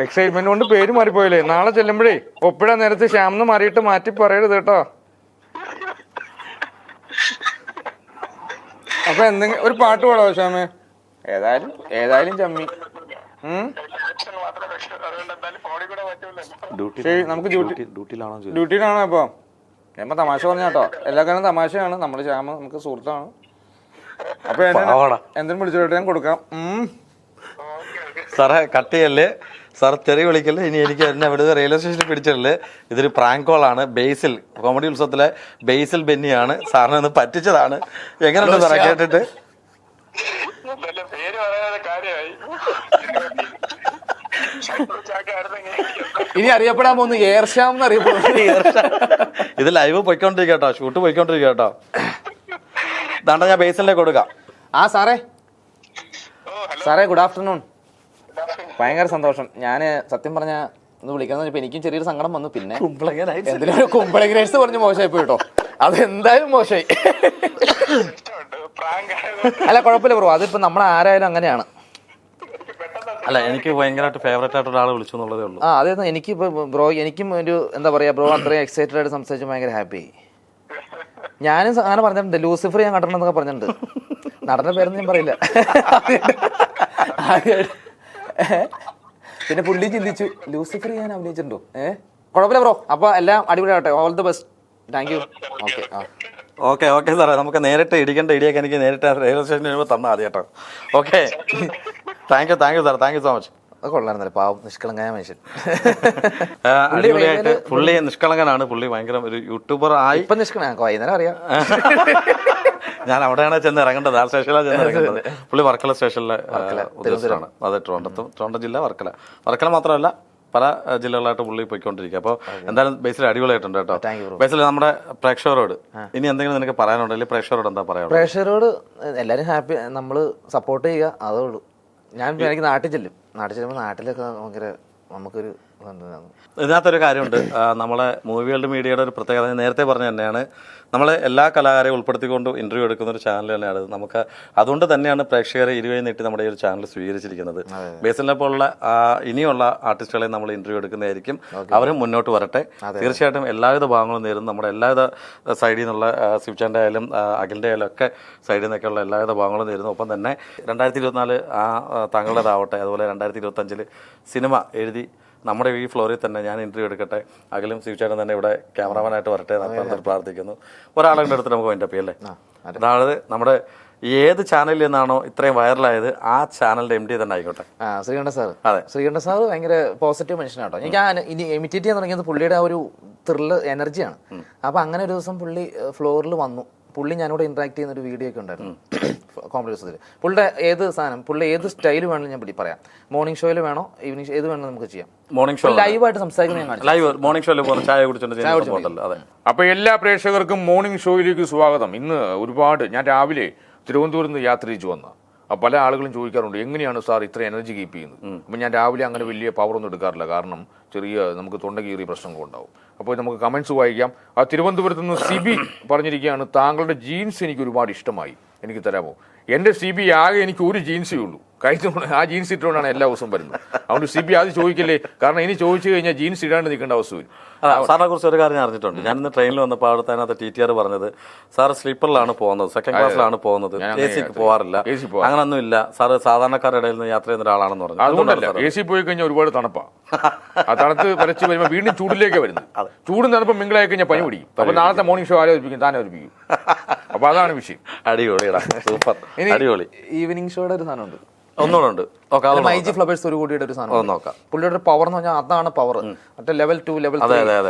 Speaker 6: എക്സൈറ്റ്മെന്റും
Speaker 5: കൊണ്ട് പേര് മാറിപ്പോയില്ലേ? നാളെ ചെല്ലുമ്പോഴേ ഒപ്പിടാ നേരത്തെ ശ്യാമെന്ന് മാറിയിട്ട് മാറ്റി പറയരുത് കേട്ടോ. അപ്പൊ എന്തെങ്കിലും ഒരു പാട്ട് പാടാവോ ശ്യാമേ? ഏതായാലും ഏതായാലും ചമ്മി. നമുക്ക് ഡ്യൂട്ടി
Speaker 2: ഡ്യൂട്ടിയിലാണോ
Speaker 5: ഇപ്പൊ? ഞാൻ തമാശ പറഞ്ഞാട്ടോ എല്ലാ കാര്യം തമാശയാണ്. നമ്മൾ ശ്യാമ നമുക്ക് സുഹൃത്താണ്. അപ്പൊ എന്തെങ്കിലും വിളിച്ചോട്ടെ ഞാൻ കൊടുക്കാം. ഉം.
Speaker 2: സാറേ കട്ട് ചെയ്യല്ലേ? സാർ തെറി വിളിക്കല്ലേ? ഇനി എനിക്ക് എന്നെ അവിടെ റെയിൽവേ സ്റ്റേഷനിൽ പിടിച്ചിട്ടില്ലേ ഇതൊരു പ്രാങ്ക് കോളാണ് ബേസിൽ കോമഡി ഉത്സവത്തിലെ ബേസിൽ ബെന്നിയാണ് സാറിനെ ഒന്ന് പറ്റിച്ചതാണ്. എങ്ങനെയുണ്ട് സാറേ? കേട്ടിട്ട്?
Speaker 6: നല്ല പേര് പറയാതെ കാര്യമായി.
Speaker 3: ഇനി അറിയപ്പെടാൻ പോകുന്നു ഏർഷ്യാം എന്ന് അറിയപ്പെടുന്നു
Speaker 2: ഇത് ലൈവ് പോയിക്കൊണ്ടിരിക്കട്ടോ ഷൂട്ട് പോയിക്കൊണ്ടിരിക്കട്ടോ കേട്ടോ ദാണ്ട ഞാൻ ബേസിലേക്ക് കൊടുക്കാം.
Speaker 3: ആ സാറേ.
Speaker 6: ഓ ഹലോ.
Speaker 3: സാറേ ഗുഡ് ആഫ്റ്റർനൂൺ ഭയങ്കര സന്തോഷം. ഞാൻ സത്യം പറഞ്ഞ ഒന്ന് വിളിക്കാന്ന് പറഞ്ഞപ്പോ എനിക്കും ചെറിയൊരു സങ്കടം വന്നു. പിന്നെ എന്തിനും പറഞ്ഞു മോശമായി പോയി കേട്ടോ. അത് എന്തായാലും മോശമായി. അല്ല കുഴപ്പമില്ല ബ്രോ. അതിപ്പോ നമ്മൾ ആരായാലും അങ്ങനെയാണ്.
Speaker 2: അല്ല എനിക്ക് ഭയങ്കരമായിട്ട് ഫേവറേറ്റ് ആയിട്ട് ഒരാൾ വിളിച്ചു എന്നുള്ളതേ ഉള്ളൂ.
Speaker 3: ആ അതെ എനിക്ക് ബ്രോ എനിക്കും ഒരു എന്താ പറയാ ബ്രോ അത്രയും എക്സൈറ്റഡ് ആയിട്ട് സംസാരിച്ച് ഭയങ്കര ഹാപ്പി ഞാനും അങ്ങനെ പറഞ്ഞിട്ടുണ്ട്. ലൂസിഫർ ഞാൻ കണ്ടിട്ടുണ്ടെന്നൊക്കെ പറഞ്ഞിട്ടുണ്ട്. നടന്റെ പേരൊന്നും ഞാൻ പറയില്ല. ആദ്യമായിട്ട്. പിന്നെ പുള്ളി ചിന്തിച്ചു ലൂസിഫർ ഞാൻ അഭിനയിച്ചിട്ടുണ്ടോ? ഏഹ് കുഴപ്പമില്ല ബ്രോ. അപ്പൊ എല്ലാം അടിപൊളിയാവട്ടെ. All the best thank you okay ആ.
Speaker 2: ഓക്കെ ഓക്കെ സാറേ. നമുക്ക് നേരിട്ട് ഇടിക്കേണ്ട ഇടിയൊക്കെ എനിക്ക് നേരിട്ട് റെയിൽവേ സ്റ്റേഷനിൽ വരുമ്പോൾ തന്നാൽ മതി കേട്ടോ. Okay thank you thank you sir thank you so much
Speaker 3: കൊള്ളായിരുന്നല്ലേ പാവം നിഷ്കളങ്കമായ മനുഷ്യൻ.
Speaker 2: അടിപൊളിയായിട്ട് പുള്ളി നിഷ്കളങ്കനാണ്. പുള്ളി ഭയങ്കര ഒരു യൂട്യൂബർ ആയി.
Speaker 3: ഇപ്പൊ നിഷ്കളങ്ക വൈകുന്നേരം അറിയാം.
Speaker 2: ഞാൻ അവിടെയാണ് ചെന്ന് ഇറങ്ങേണ്ടത്. ആ സ്റ്റേഷനിലാണ് ചെന്ന് ഇറങ്ങേണ്ടത്. പുള്ളി വർക്കല സ്റ്റേഷനിലെ ഉദ്യോഗസ്ഥരാണ് അതെ ട്രോണ്ടത്തും ട്രോണ്ടം ജില്ല വർക്കല. വർക്കല മാത്രമല്ല പല ജില്ലകളായിട്ട് പുള്ളി പോയിക്കൊണ്ടിരിക്കുക. അപ്പോൾ എന്തായാലും ബേസിൽ അടിപൊളിയായിട്ടുണ്ട് കേട്ടോ. ബേസിൽ നമ്മുടെ പ്രേക്ഷകരോട് ഇനി എന്തെങ്കിലും നിനക്ക് പറയാനുണ്ടെങ്കിൽ പ്രേക്ഷകരോട് എന്താ പറയാ
Speaker 3: പ്രേക്ഷകരോട് എല്ലാവരും ഹാപ്പി നമ്മൾ സപ്പോർട്ട് ചെയ്യുക. അതേ ഉള്ളൂ. ഞാൻ എനിക്ക് നാട്ടിൽ ചെല്ലും. നാട്ടിൽ ചെല്ലുമ്പോൾ നാട്ടിലൊക്കെ ഭയങ്കര നമുക്കൊരു
Speaker 2: ഇതിനകത്തൊരു കാര്യമുണ്ട്. നമ്മളെ മൂവി വേൾഡ് മീഡിയയുടെ ഒരു പ്രത്യേകത നേരത്തെ പറഞ്ഞ തന്നെയാണ്. നമ്മൾ എല്ലാ കലാകാരെയും ഉൾപ്പെടുത്തിക്കൊണ്ട് ഇന്റർവ്യൂ എടുക്കുന്ന ഒരു ചാനൽ തന്നെയാണ് നമുക്ക് അതുകൊണ്ട് തന്നെയാണ് പ്രേക്ഷകരെ ഇരുവഴി നീട്ടി നമ്മുടെ ഈ ഒരു ചാനൽ സ്വീകരിച്ചിരിക്കുന്നത്. ബേസിലെ പോലുള്ള ഇനിയുള്ള ആർട്ടിസ്റ്റുകളെ നമ്മൾ ഇന്റർവ്യൂ എടുക്കുന്നതായിരിക്കും. അവരും മുന്നോട്ട് വരട്ടെ. തീർച്ചയായിട്ടും എല്ലാവിധ ഭാഗങ്ങളും നേരും. നമ്മുടെ എല്ലാവിധ സൈഡിൽ നിന്നുള്ള ശിവചാന്റെ ആയാലും അഖിലിന്റെ ആയാലും ഒക്കെ സൈഡിൽ നിന്നൊക്കെയുള്ള എല്ലാവിധ ഭാഗങ്ങളും നേരുന്നു. ഒപ്പം തന്നെ രണ്ടായിരത്തി ഇരുപത്തിനാല് ആ ആ, താങ്കളുടേതാവട്ടെ. അതുപോലെ രണ്ടായിരത്തി ഇരുപത്തഞ്ചിൽ സിനിമ എഴുതി നമ്മുടെ ഈ ഫ്ലോറിൽ തന്നെ ഞാൻ ഇന്റർവ്യൂ എടുക്കട്ടെ. അകലും ശിവചേട്ടൻ തന്നെ ഇവിടെ ക്യാമറമാനായിട്ട് വരട്ടെ എന്ന് പ്രാർത്ഥിക്കുന്നു. ഒരാളുടെ അടുത്ത് നമുക്ക് വൈൻഡപ്പ് ചെയ്യല്ലേ അതായത് നമ്മുടെ ഏത് ചാനലിൽ നിന്നാണോ ഇത്രയും വൈറലായത് ആ ചാനലിന്റെ എം ഡി തന്നെ ആയിക്കോട്ടെ.
Speaker 3: ശ്രീകണ്ഠ സാർ.
Speaker 2: അതെ.
Speaker 3: ശ്രീകണ്ഠ സാർ ഭയങ്കര പോസിറ്റീവ് മനുഷ്യനാട്ടോ എനിക്ക് ആ ഇനി എമിറ്റേറ്റ് ചെയ്യാൻ തുടങ്ങിയത് പുള്ളിയുടെ ആ ഒരു ത്രില്ല് എനർജിയാണ് അപ്പൊ അങ്ങനെ ഒരു ദിവസം പുള്ളി ഫ്ലോറിൽ വന്നു. പുള്ളി ഞാനിവിടെ ഇന്ററാക്ട് ചെയ്യുന്ന ഒരു വീഡിയോ ഒക്കെ ഉണ്ടായിരുന്നു. കോമഡി ദിവസത്തിൽ പുള്ളിയുടെ ഏത് സാധനം പുള്ളി ഏത് സ്റ്റൈൽ വേണമെങ്കിലും ഞാൻ പിടി പറയാം. മോർണിംഗ് ഷോയിൽ വേണോ ഈവനിങ് ഏത് വേണോ നമുക്ക് ചെയ്യാം.
Speaker 2: മോർണിംഗ് ഷോ
Speaker 3: ലൈവായിട്ട്
Speaker 2: ലൈവ് മോർണിംഗ് ഷോയിൽ ചായ കുടിച്ചോണ്ട് ചെയ്യുന്ന സംഭവമുണ്ടല്ലോ അതെ.
Speaker 1: അപ്പൊ എല്ലാ പ്രേക്ഷകർക്കും മോർണിംഗ് ഷോയിലേക്ക് സ്വാഗതം. ഇന്ന് ഒരുപാട് ഞാൻ രാവിലെ തിരുവനന്തപുരത്ത് നിന്ന് യാത്ര ചെയ്തു വന്ന അപ്പൊ പല ആളുകളും ചോദിക്കാറുണ്ട് എങ്ങനെയാണ് സാർ ഇത്ര എനർജി കീപ്പ് ചെയ്യുന്നത്? അപ്പൊ ഞാൻ രാവിലെ അങ്ങനെ വലിയ പവർ ഒന്നും എടുക്കാറില്ല. കാരണം ചെറിയ നമുക്ക് തൊണ്ട കീറിയ പ്രശ്നങ്ങൾ ഉണ്ടാവും അപ്പോൾ നമുക്ക് കമൻസ് വായിക്കാം. ആ തിരുവനന്തപുരത്ത് നിന്ന് സിബി പറഞ്ഞിരിക്കുകയാണ് താങ്കളുടെ ജീൻസ് എനിക്ക് ഒരുപാട് ഇഷ്ടമായി. എനിക്ക് തരാമോ? എന്റെ സി ബി ആകെ എനിക്ക് ഒരു ജീൻസേ ഉള്ളൂ. കഴിഞ്ഞ ആ ജീൻസ് ഇട്ടുകൊണ്ടാണ് എല്ലാ ദിവസവും വരുന്നത്. അതുകൊണ്ട് സി ബി ആദ്യം ചോദിക്കില്ലേ? കാരണം ഇനി ചോദിച്ചു കഴിഞ്ഞാൽ ജീൻസ് ഇടാണ്ട് നിൽക്കേണ്ട അവസ്ഥ വരും.
Speaker 2: സാറിനെ കുറിച്ച് ഒരു കാര്യം അറിഞ്ഞിട്ടുണ്ട്. ഞാൻ ഇന്ന് ട്രെയിനിൽ വന്നപ്പോൾ അവിടുത്തെ അതിനകത്ത് ടി ടി ആർ പറഞ്ഞത് സാർ സ്ലീപ്പറിലാണ് പോകുന്നത് സെക്കൻഡ് ക്ലാസ്സിലാണ് പോകുന്നത് എ സിക്ക്
Speaker 1: AC പോവാറില്ല.
Speaker 2: അങ്ങനൊന്നും ഇല്ല. സാറ് സാധാരണക്കാരുടെ ഇടയിൽ നിന്ന് യാത്ര ചെയ്യുന്ന ഒരാളാണെന്ന് പറഞ്ഞു.
Speaker 1: അതുകൊണ്ടല്ല എ സി പോയി കഴിഞ്ഞാൽ ഒരുപാട് തണുപ്പാണ് ആ തണുത്ത് വരച്ച് വരുമ്പോൾ വീണ്ടും ചൂടിലേക്ക് വരുന്നത്. ചൂടും തണുപ്പം മിങ്കിളായി കഴിഞ്ഞാൽ പനി പിടിക്കും. അപ്പൊ നാളത്തെ മോർണിംഗ് ഷോ ആലോചിപ്പിക്കും താൻ അവതരിപ്പിക്കും അപ്പൊ അതാണ് വിഷയം.
Speaker 2: അടിപൊളിടാ സൂപ്പർ. അടിപൊളി.
Speaker 3: ഈവനിങ് ഷോയുടെ ഒരു സാധനമുണ്ട്.
Speaker 2: ഒന്നുകൂടെ ഉണ്ട്
Speaker 3: മൈജി ഫ്ലവേഴ്സ് ഒരു കൂടിയുടെ ഒരു സാധനം
Speaker 2: നോക്കാം.
Speaker 3: പുള്ളിയുടെ പവർ എന്ന് പറഞ്ഞാൽ അതാണ് പവർ മറ്റേ ലെവൽ ടു ലെവൽ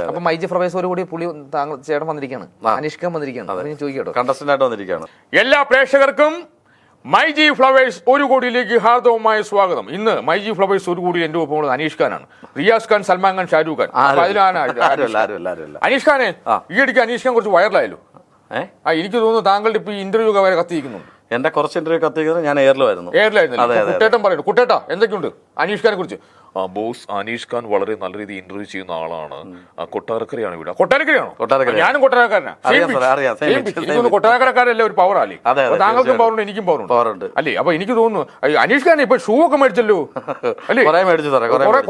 Speaker 3: അപ്പൊ മൈജി ഫ്ലവേഴ്സ് ഒരു കൂടി പുള്ളി താങ്കൾ ചേട്ടൻ വന്നിരിക്കുകയാണ് അനിഷ്കൻ വന്നിരിക്കുകയാണ് ചോദിക്കട്ടോ.
Speaker 2: കണ്ടസ്റ്റന്റ് ആയിട്ട് വന്നിരിക്കുകയാണ്
Speaker 1: എല്ലാ പ്രേക്ഷകർക്കും മൈജി ഫ്ലവേഴ്സ് ഒരു കോടിയിലേക്ക് ഹാർദവുമായ സ്വാഗതം. ഇന്ന് മൈജി ഫ്ലവേഴ്സ് ഒരു കോടി എന്റെ ഒപ്പം ഉള്ളത് അനീഷ് ഖാനാണ്. റിയാസ് ഖാൻ സൽമാൻ ഖാൻ ഷാരൂഖ് ഖാൻ. അതിലാണ് അനീഷ് ഖാനെ ഈ ഇടയ്ക്ക് അനീഷ് ഖാൻ കുറച്ച് വൈറലായല്ലോ ആ എനിക്ക് തോന്നുന്നു താങ്കളുടെ ഇപ്പൊ ഇന്റർവ്യൂ ഒക്കെ വരെ കത്തിയിരിക്കുന്നുണ്ട്.
Speaker 2: എന്റെ കുറച്ച് ഇന്റർവ്യൂ കത്തിക്കുന്നത് ഞാൻ എയറിലായിരുന്നു. കുട്ടേട്ടം
Speaker 1: കുട്ടേട്ടൻ പറയുന്നു. കുട്ടേട്ടാ എന്തൊക്കെയുണ്ട്? അനീഷ് ഖാനെ കുറിച്ച് ബോസ് അനീഷ് ഖാൻ വളരെ നല്ല രീതിയിൽ ഇന്റർവ്യൂ ചെയ്യുന്ന ആളാണ്. കൊട്ടാരക്കരയാണ് ഇവിടെ. കൊട്ടാരക്കരയാണോ?
Speaker 2: കൊട്ടാരക്കര.
Speaker 1: ഞാനും കൊട്ടാരക്കാരനാ.
Speaker 2: അറിയാം സാർ, അറിയാം. Same pitch,
Speaker 1: കൊട്ടാരക്കരക്കാരല്ലേ ഒരു പവർ അല്ലേ താങ്കൾക്കും
Speaker 2: പവർ
Speaker 1: പവറുണ്ട് എനിക്കും പവറുണ്ട്
Speaker 2: പവറുണ്ട്.
Speaker 1: അല്ലേ? അപ്പൊ എനിക്ക് തോന്നുന്നു അനീഷ് ഖാൻ ഇപ്പൊ ഷൂ ഒക്കെ മേടിച്ചല്ലോ. അല്ലേ?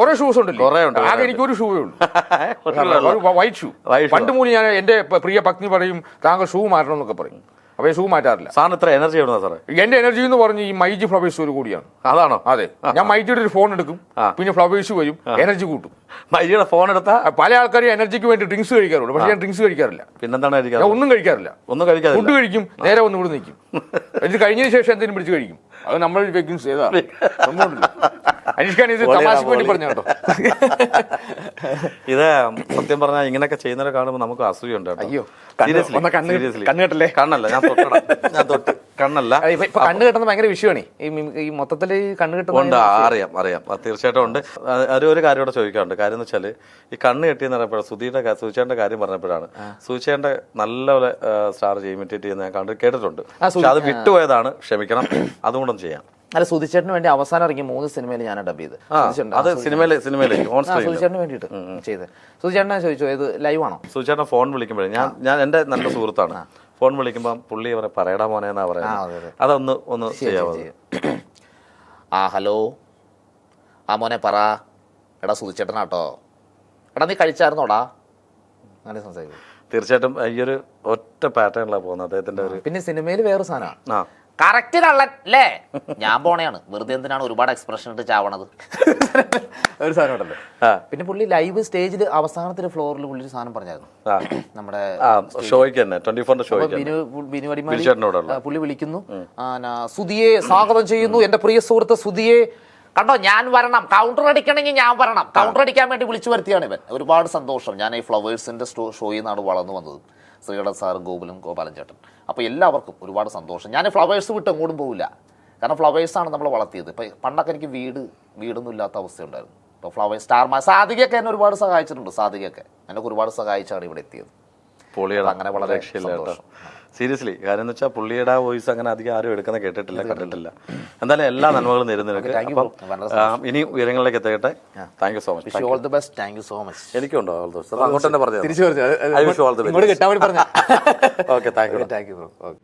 Speaker 2: കുറേ
Speaker 1: ഷൂസ് ഉണ്ടല്ലോ?
Speaker 2: കുറേ ഉണ്ട്,
Speaker 1: ആകെ. എനിക്ക് ഒരു ഷൂവേ ഉള്ളൂ. ഒരു വൈറ്റ് ഷൂ. പണ്ട് മൂന്ന് ഞാൻ എന്റെ പ്രിയ പത്നി പറയും താങ്കൾ ഷൂ മാറണം എന്നൊക്കെ പറയും. അപ്പൊ ഞാൻ ഷൂ മാറ്റാറില്ല.
Speaker 2: സാറിന് ഇത്ര എനർജി എവിടുന്ന സാറേ?
Speaker 1: എന്റെ എനർജി എന്ന് പറഞ്ഞ് ഈ മൈജി ഫ്ലവേഴ്സ് ഒരു കൂടിയാണ്.
Speaker 2: അതാണോ?
Speaker 1: അതെ. ഞാൻ മൈജിയുടെ ഒരു ഫോൺ എടുക്കും. പിന്നെ ഫ്ലവേഴ്സ് വരും. എനർജി കൂട്ടും.
Speaker 2: മൈജിയുടെ ഫോൺ
Speaker 1: എടുത്താൽ പല ആൾക്കാരും എനർജിക്ക് വേണ്ടി ഡ്രിങ്ക്സ് കഴിക്കാറുണ്ട്. പക്ഷേ ഞാൻ ഡ്രിങ്ക്സ് കഴിക്കാറില്ല.
Speaker 2: പിന്നെന്താണ് കഴിക്കാറ്?
Speaker 1: ഒന്നും കഴിക്കാറില്ല.
Speaker 2: ഒന്നും കഴിക്കാറില്ല.
Speaker 1: ഫുഡ് കഴിക്കും നേരെ ഒന്ന് ഇവിടെ നിൽക്കും. എന്നിട്ട് കഴിഞ്ഞതിന് ശേഷം എന്തെങ്കിലും പിടിച്ച് കഴിക്കും. അത് നമ്മൾ വെക്കും സംഭവമുണ്ടല്ലോ. അനീഷ് ഖാൻ ഇത് തമാശക്ക് വേണ്ടി പറഞ്ഞു കേട്ടോ
Speaker 2: ഇത് സത്യം പറഞ്ഞാൽ ഇങ്ങനെയൊക്കെ ചെയ്യുന്നവരെ കാണുമ്പോൾ നമുക്ക് അസൂയുണ്ട്.
Speaker 1: അയ്യോ,
Speaker 2: കണ്ണല്ലേ
Speaker 1: കണ്ണല്ലേ കണ്ണ്
Speaker 2: seriously.
Speaker 1: കണ്ണ് കെട്ടല്ലേ?
Speaker 2: കണ്ണല്ല ഞാൻ തൊട്ടടാ ഞാൻ തൊട്ട് കണ്ണല്ല.
Speaker 3: ഇപ്പൊ- കണ്ണ് കിട്ടുന്ന ഭയങ്കര വിഷയമാണ് ഈ മൊത്തത്തിൽ കണ്ണ്
Speaker 2: കിട്ടുന്നുണ്ട്
Speaker 3: കിട്ടുന്ന
Speaker 2: അറിയാം അറിയാം. തീർച്ചയായിട്ടും ഉണ്ട്. ഒരു ഒരു കാര്യം കൂടെ ചോദിക്കാറുണ്ട് കാര്യം എന്ന് വെച്ചാൽ ഈ കണ്ണ് കെട്ടിയെന്ന് പറഞ്ഞപ്പോഴാണ് സുധീന്റെ സുചേന്റെ കാര്യം പറഞ്ഞപ്പോഴാണ് സുചേന്റെ നല്ലപോലെ സ്റ്റാർ ഇമിറ്റേറ്റ് ചെയ്യുന്ന ഞാൻ കണ്ട് കേട്ടിട്ടുണ്ട്. പക്ഷെ അത് വിട്ടുപോയതാണ്. ക്ഷമിക്കണം. അതുകൊണ്ടൊന്നും ചെയ്യാം.
Speaker 3: അല്ല സുധിച്ചേട്ടന് വേണ്ടി അവസാനം ഇറങ്ങിയ മൂന്ന് സിനിമയിൽ ഞാൻ ഡബ് ചെയ്ത്
Speaker 2: അത് സിനിമയിലെ സിനിമയിലെ
Speaker 3: സുധിച്ചേട്ടന് വേണ്ടിയിട്ട് ചെയ്ത് സുധിച്ചേട്ടനെ ചോദിച്ചു ഇത് ലൈവ് ആണോ
Speaker 2: സുധിച്ചേട്ടൻ ഫോൺ വിളിക്കുമ്പോഴേ ഞാൻ ഞാൻ എന്റെ നല്ല സുഹൃത്താണ്. ഫോൺ വിളിക്കുമ്പോൾ പുള്ളി അവരെ പറയടാ മോനെ എന്നാ പറയുന്നത്. അതൊന്ന് ഒന്ന് ചെയ്യാമോ
Speaker 3: ആ ഹലോ. ആ മോനെ പറ. എടാ സുധിച്ചേട്ടനാട്ടോ. എടാ നീ കഴിച്ചായിരുന്നോടാ? അങ്ങനെ സംസാരിക്കും
Speaker 2: തീർച്ചയായിട്ടും ഈ ഒരു ഒറ്റ പാറ്റേണിലാണ് പോകുന്നത്. അദ്ദേഹത്തിന്റെ ഒരു
Speaker 3: പിന്നെ സിനിമയിൽ വേറെ സാധനമാണ്.
Speaker 2: ആ.
Speaker 3: കറക്റ്റ് കള്ളൻ അല്ലേ? ഞാൻ പോണയാണ്. വെറുതെ എന്തിനാണ് ഒരുപാട് എക്സ്പ്രഷൻ ഇട്ട് ചാവണത്? ഒരു സാധനം ഉണ്ടല്ലോ. പിന്നെ പുള്ളി ലൈവ് സ്റ്റേജിൽ അവസാനത്തെ ഫ്ലോറിൽ പുള്ളി ഒരു സാധനം പറഞ്ഞായിരുന്നു. നമ്മുടെ
Speaker 2: ഷോയ്ക്ക് തന്നെ ട്വന്റി ഫോറിന്റെ ഷോ
Speaker 3: ബിനു ബിനു അടിമാലി പുള്ളി വിളിക്കുന്നു. സുതിയെ സുധിയെ സ്വാഗതം ചെയ്യുന്നു. എന്റെ പ്രിയ സുഹൃത്ത് സുധിയെ. കണ്ടോ ഞാൻ വരണം. കൗണ്ടർ അടിക്കണമെങ്കിൽ ഞാൻ വരണം. കൗണ്ടർ അടിക്കാൻ വേണ്ടി വിളിച്ചു വരുത്തിയാണ് ഇവൻ. ഒരുപാട് സന്തോഷം. ഞാൻ ഈ ഫ്ലവേഴ്സിന്റെ ഷോയിൽ നിന്നാണ് വളർന്നു വന്നത്. ശ്രീകട സാറും ഗോകുലും ഗോപാലൻ ചേട്ടൻ. അപ്പോൾ എല്ലാവർക്കും ഒരുപാട് സന്തോഷം. ഞാൻ ഫ്ലവേഴ്സ് വിട്ട് എങ്ങോട്ടും പോകില്ല കാരണം ഫ്ലവേഴ്സാണ് നമ്മൾ വളർത്തിയത്. ഇപ്പോൾ പണ്ടൊക്കെ എനിക്ക് വീട് വീടൊന്നും ഇല്ലാത്ത അവസ്ഥയുണ്ടായിരുന്നു. ഇപ്പോൾ ഫ്ലവേഴ്സ് സ്റ്റാർ മാ സാധികയൊക്കെ എന്നെ ഒരുപാട് സഹായിച്ചിട്ടുണ്ട് സാധികയൊക്കെ എന്നെ ഒരുപാട് സഹായിച്ചാണ് ഇവിടെ എത്തിയത്. അങ്ങനെ വളരെ
Speaker 2: കേട്ടോ. സീരിയസ്ലി. കാര്യം എന്ന് വെച്ചാൽ പുള്ളിയുടെ വോയിസ് അങ്ങനെ അധികം ആരും എടുക്കുന്ന കേട്ടിട്ടില്ല കണ്ടിട്ടില്ല. എന്തായാലും എല്ലാ നന്മകളും നേരുന്നു നിനക്ക് അപ്പം ആ, ഇനി ഉയരങ്ങളിലേക്ക് എത്തട്ടെ thank you so much
Speaker 3: all the best thank you so much
Speaker 2: എനിക്കുണ്ടോ the best. അത് അങ്ങോട്ട് തന്നെ പറഞ്ഞു?
Speaker 5: തിരിച്ചു പറഞ്ഞു? കിട്ടാൻ വേണ്ടി പറഞ്ഞ?
Speaker 2: Okay thank you
Speaker 5: thank you okay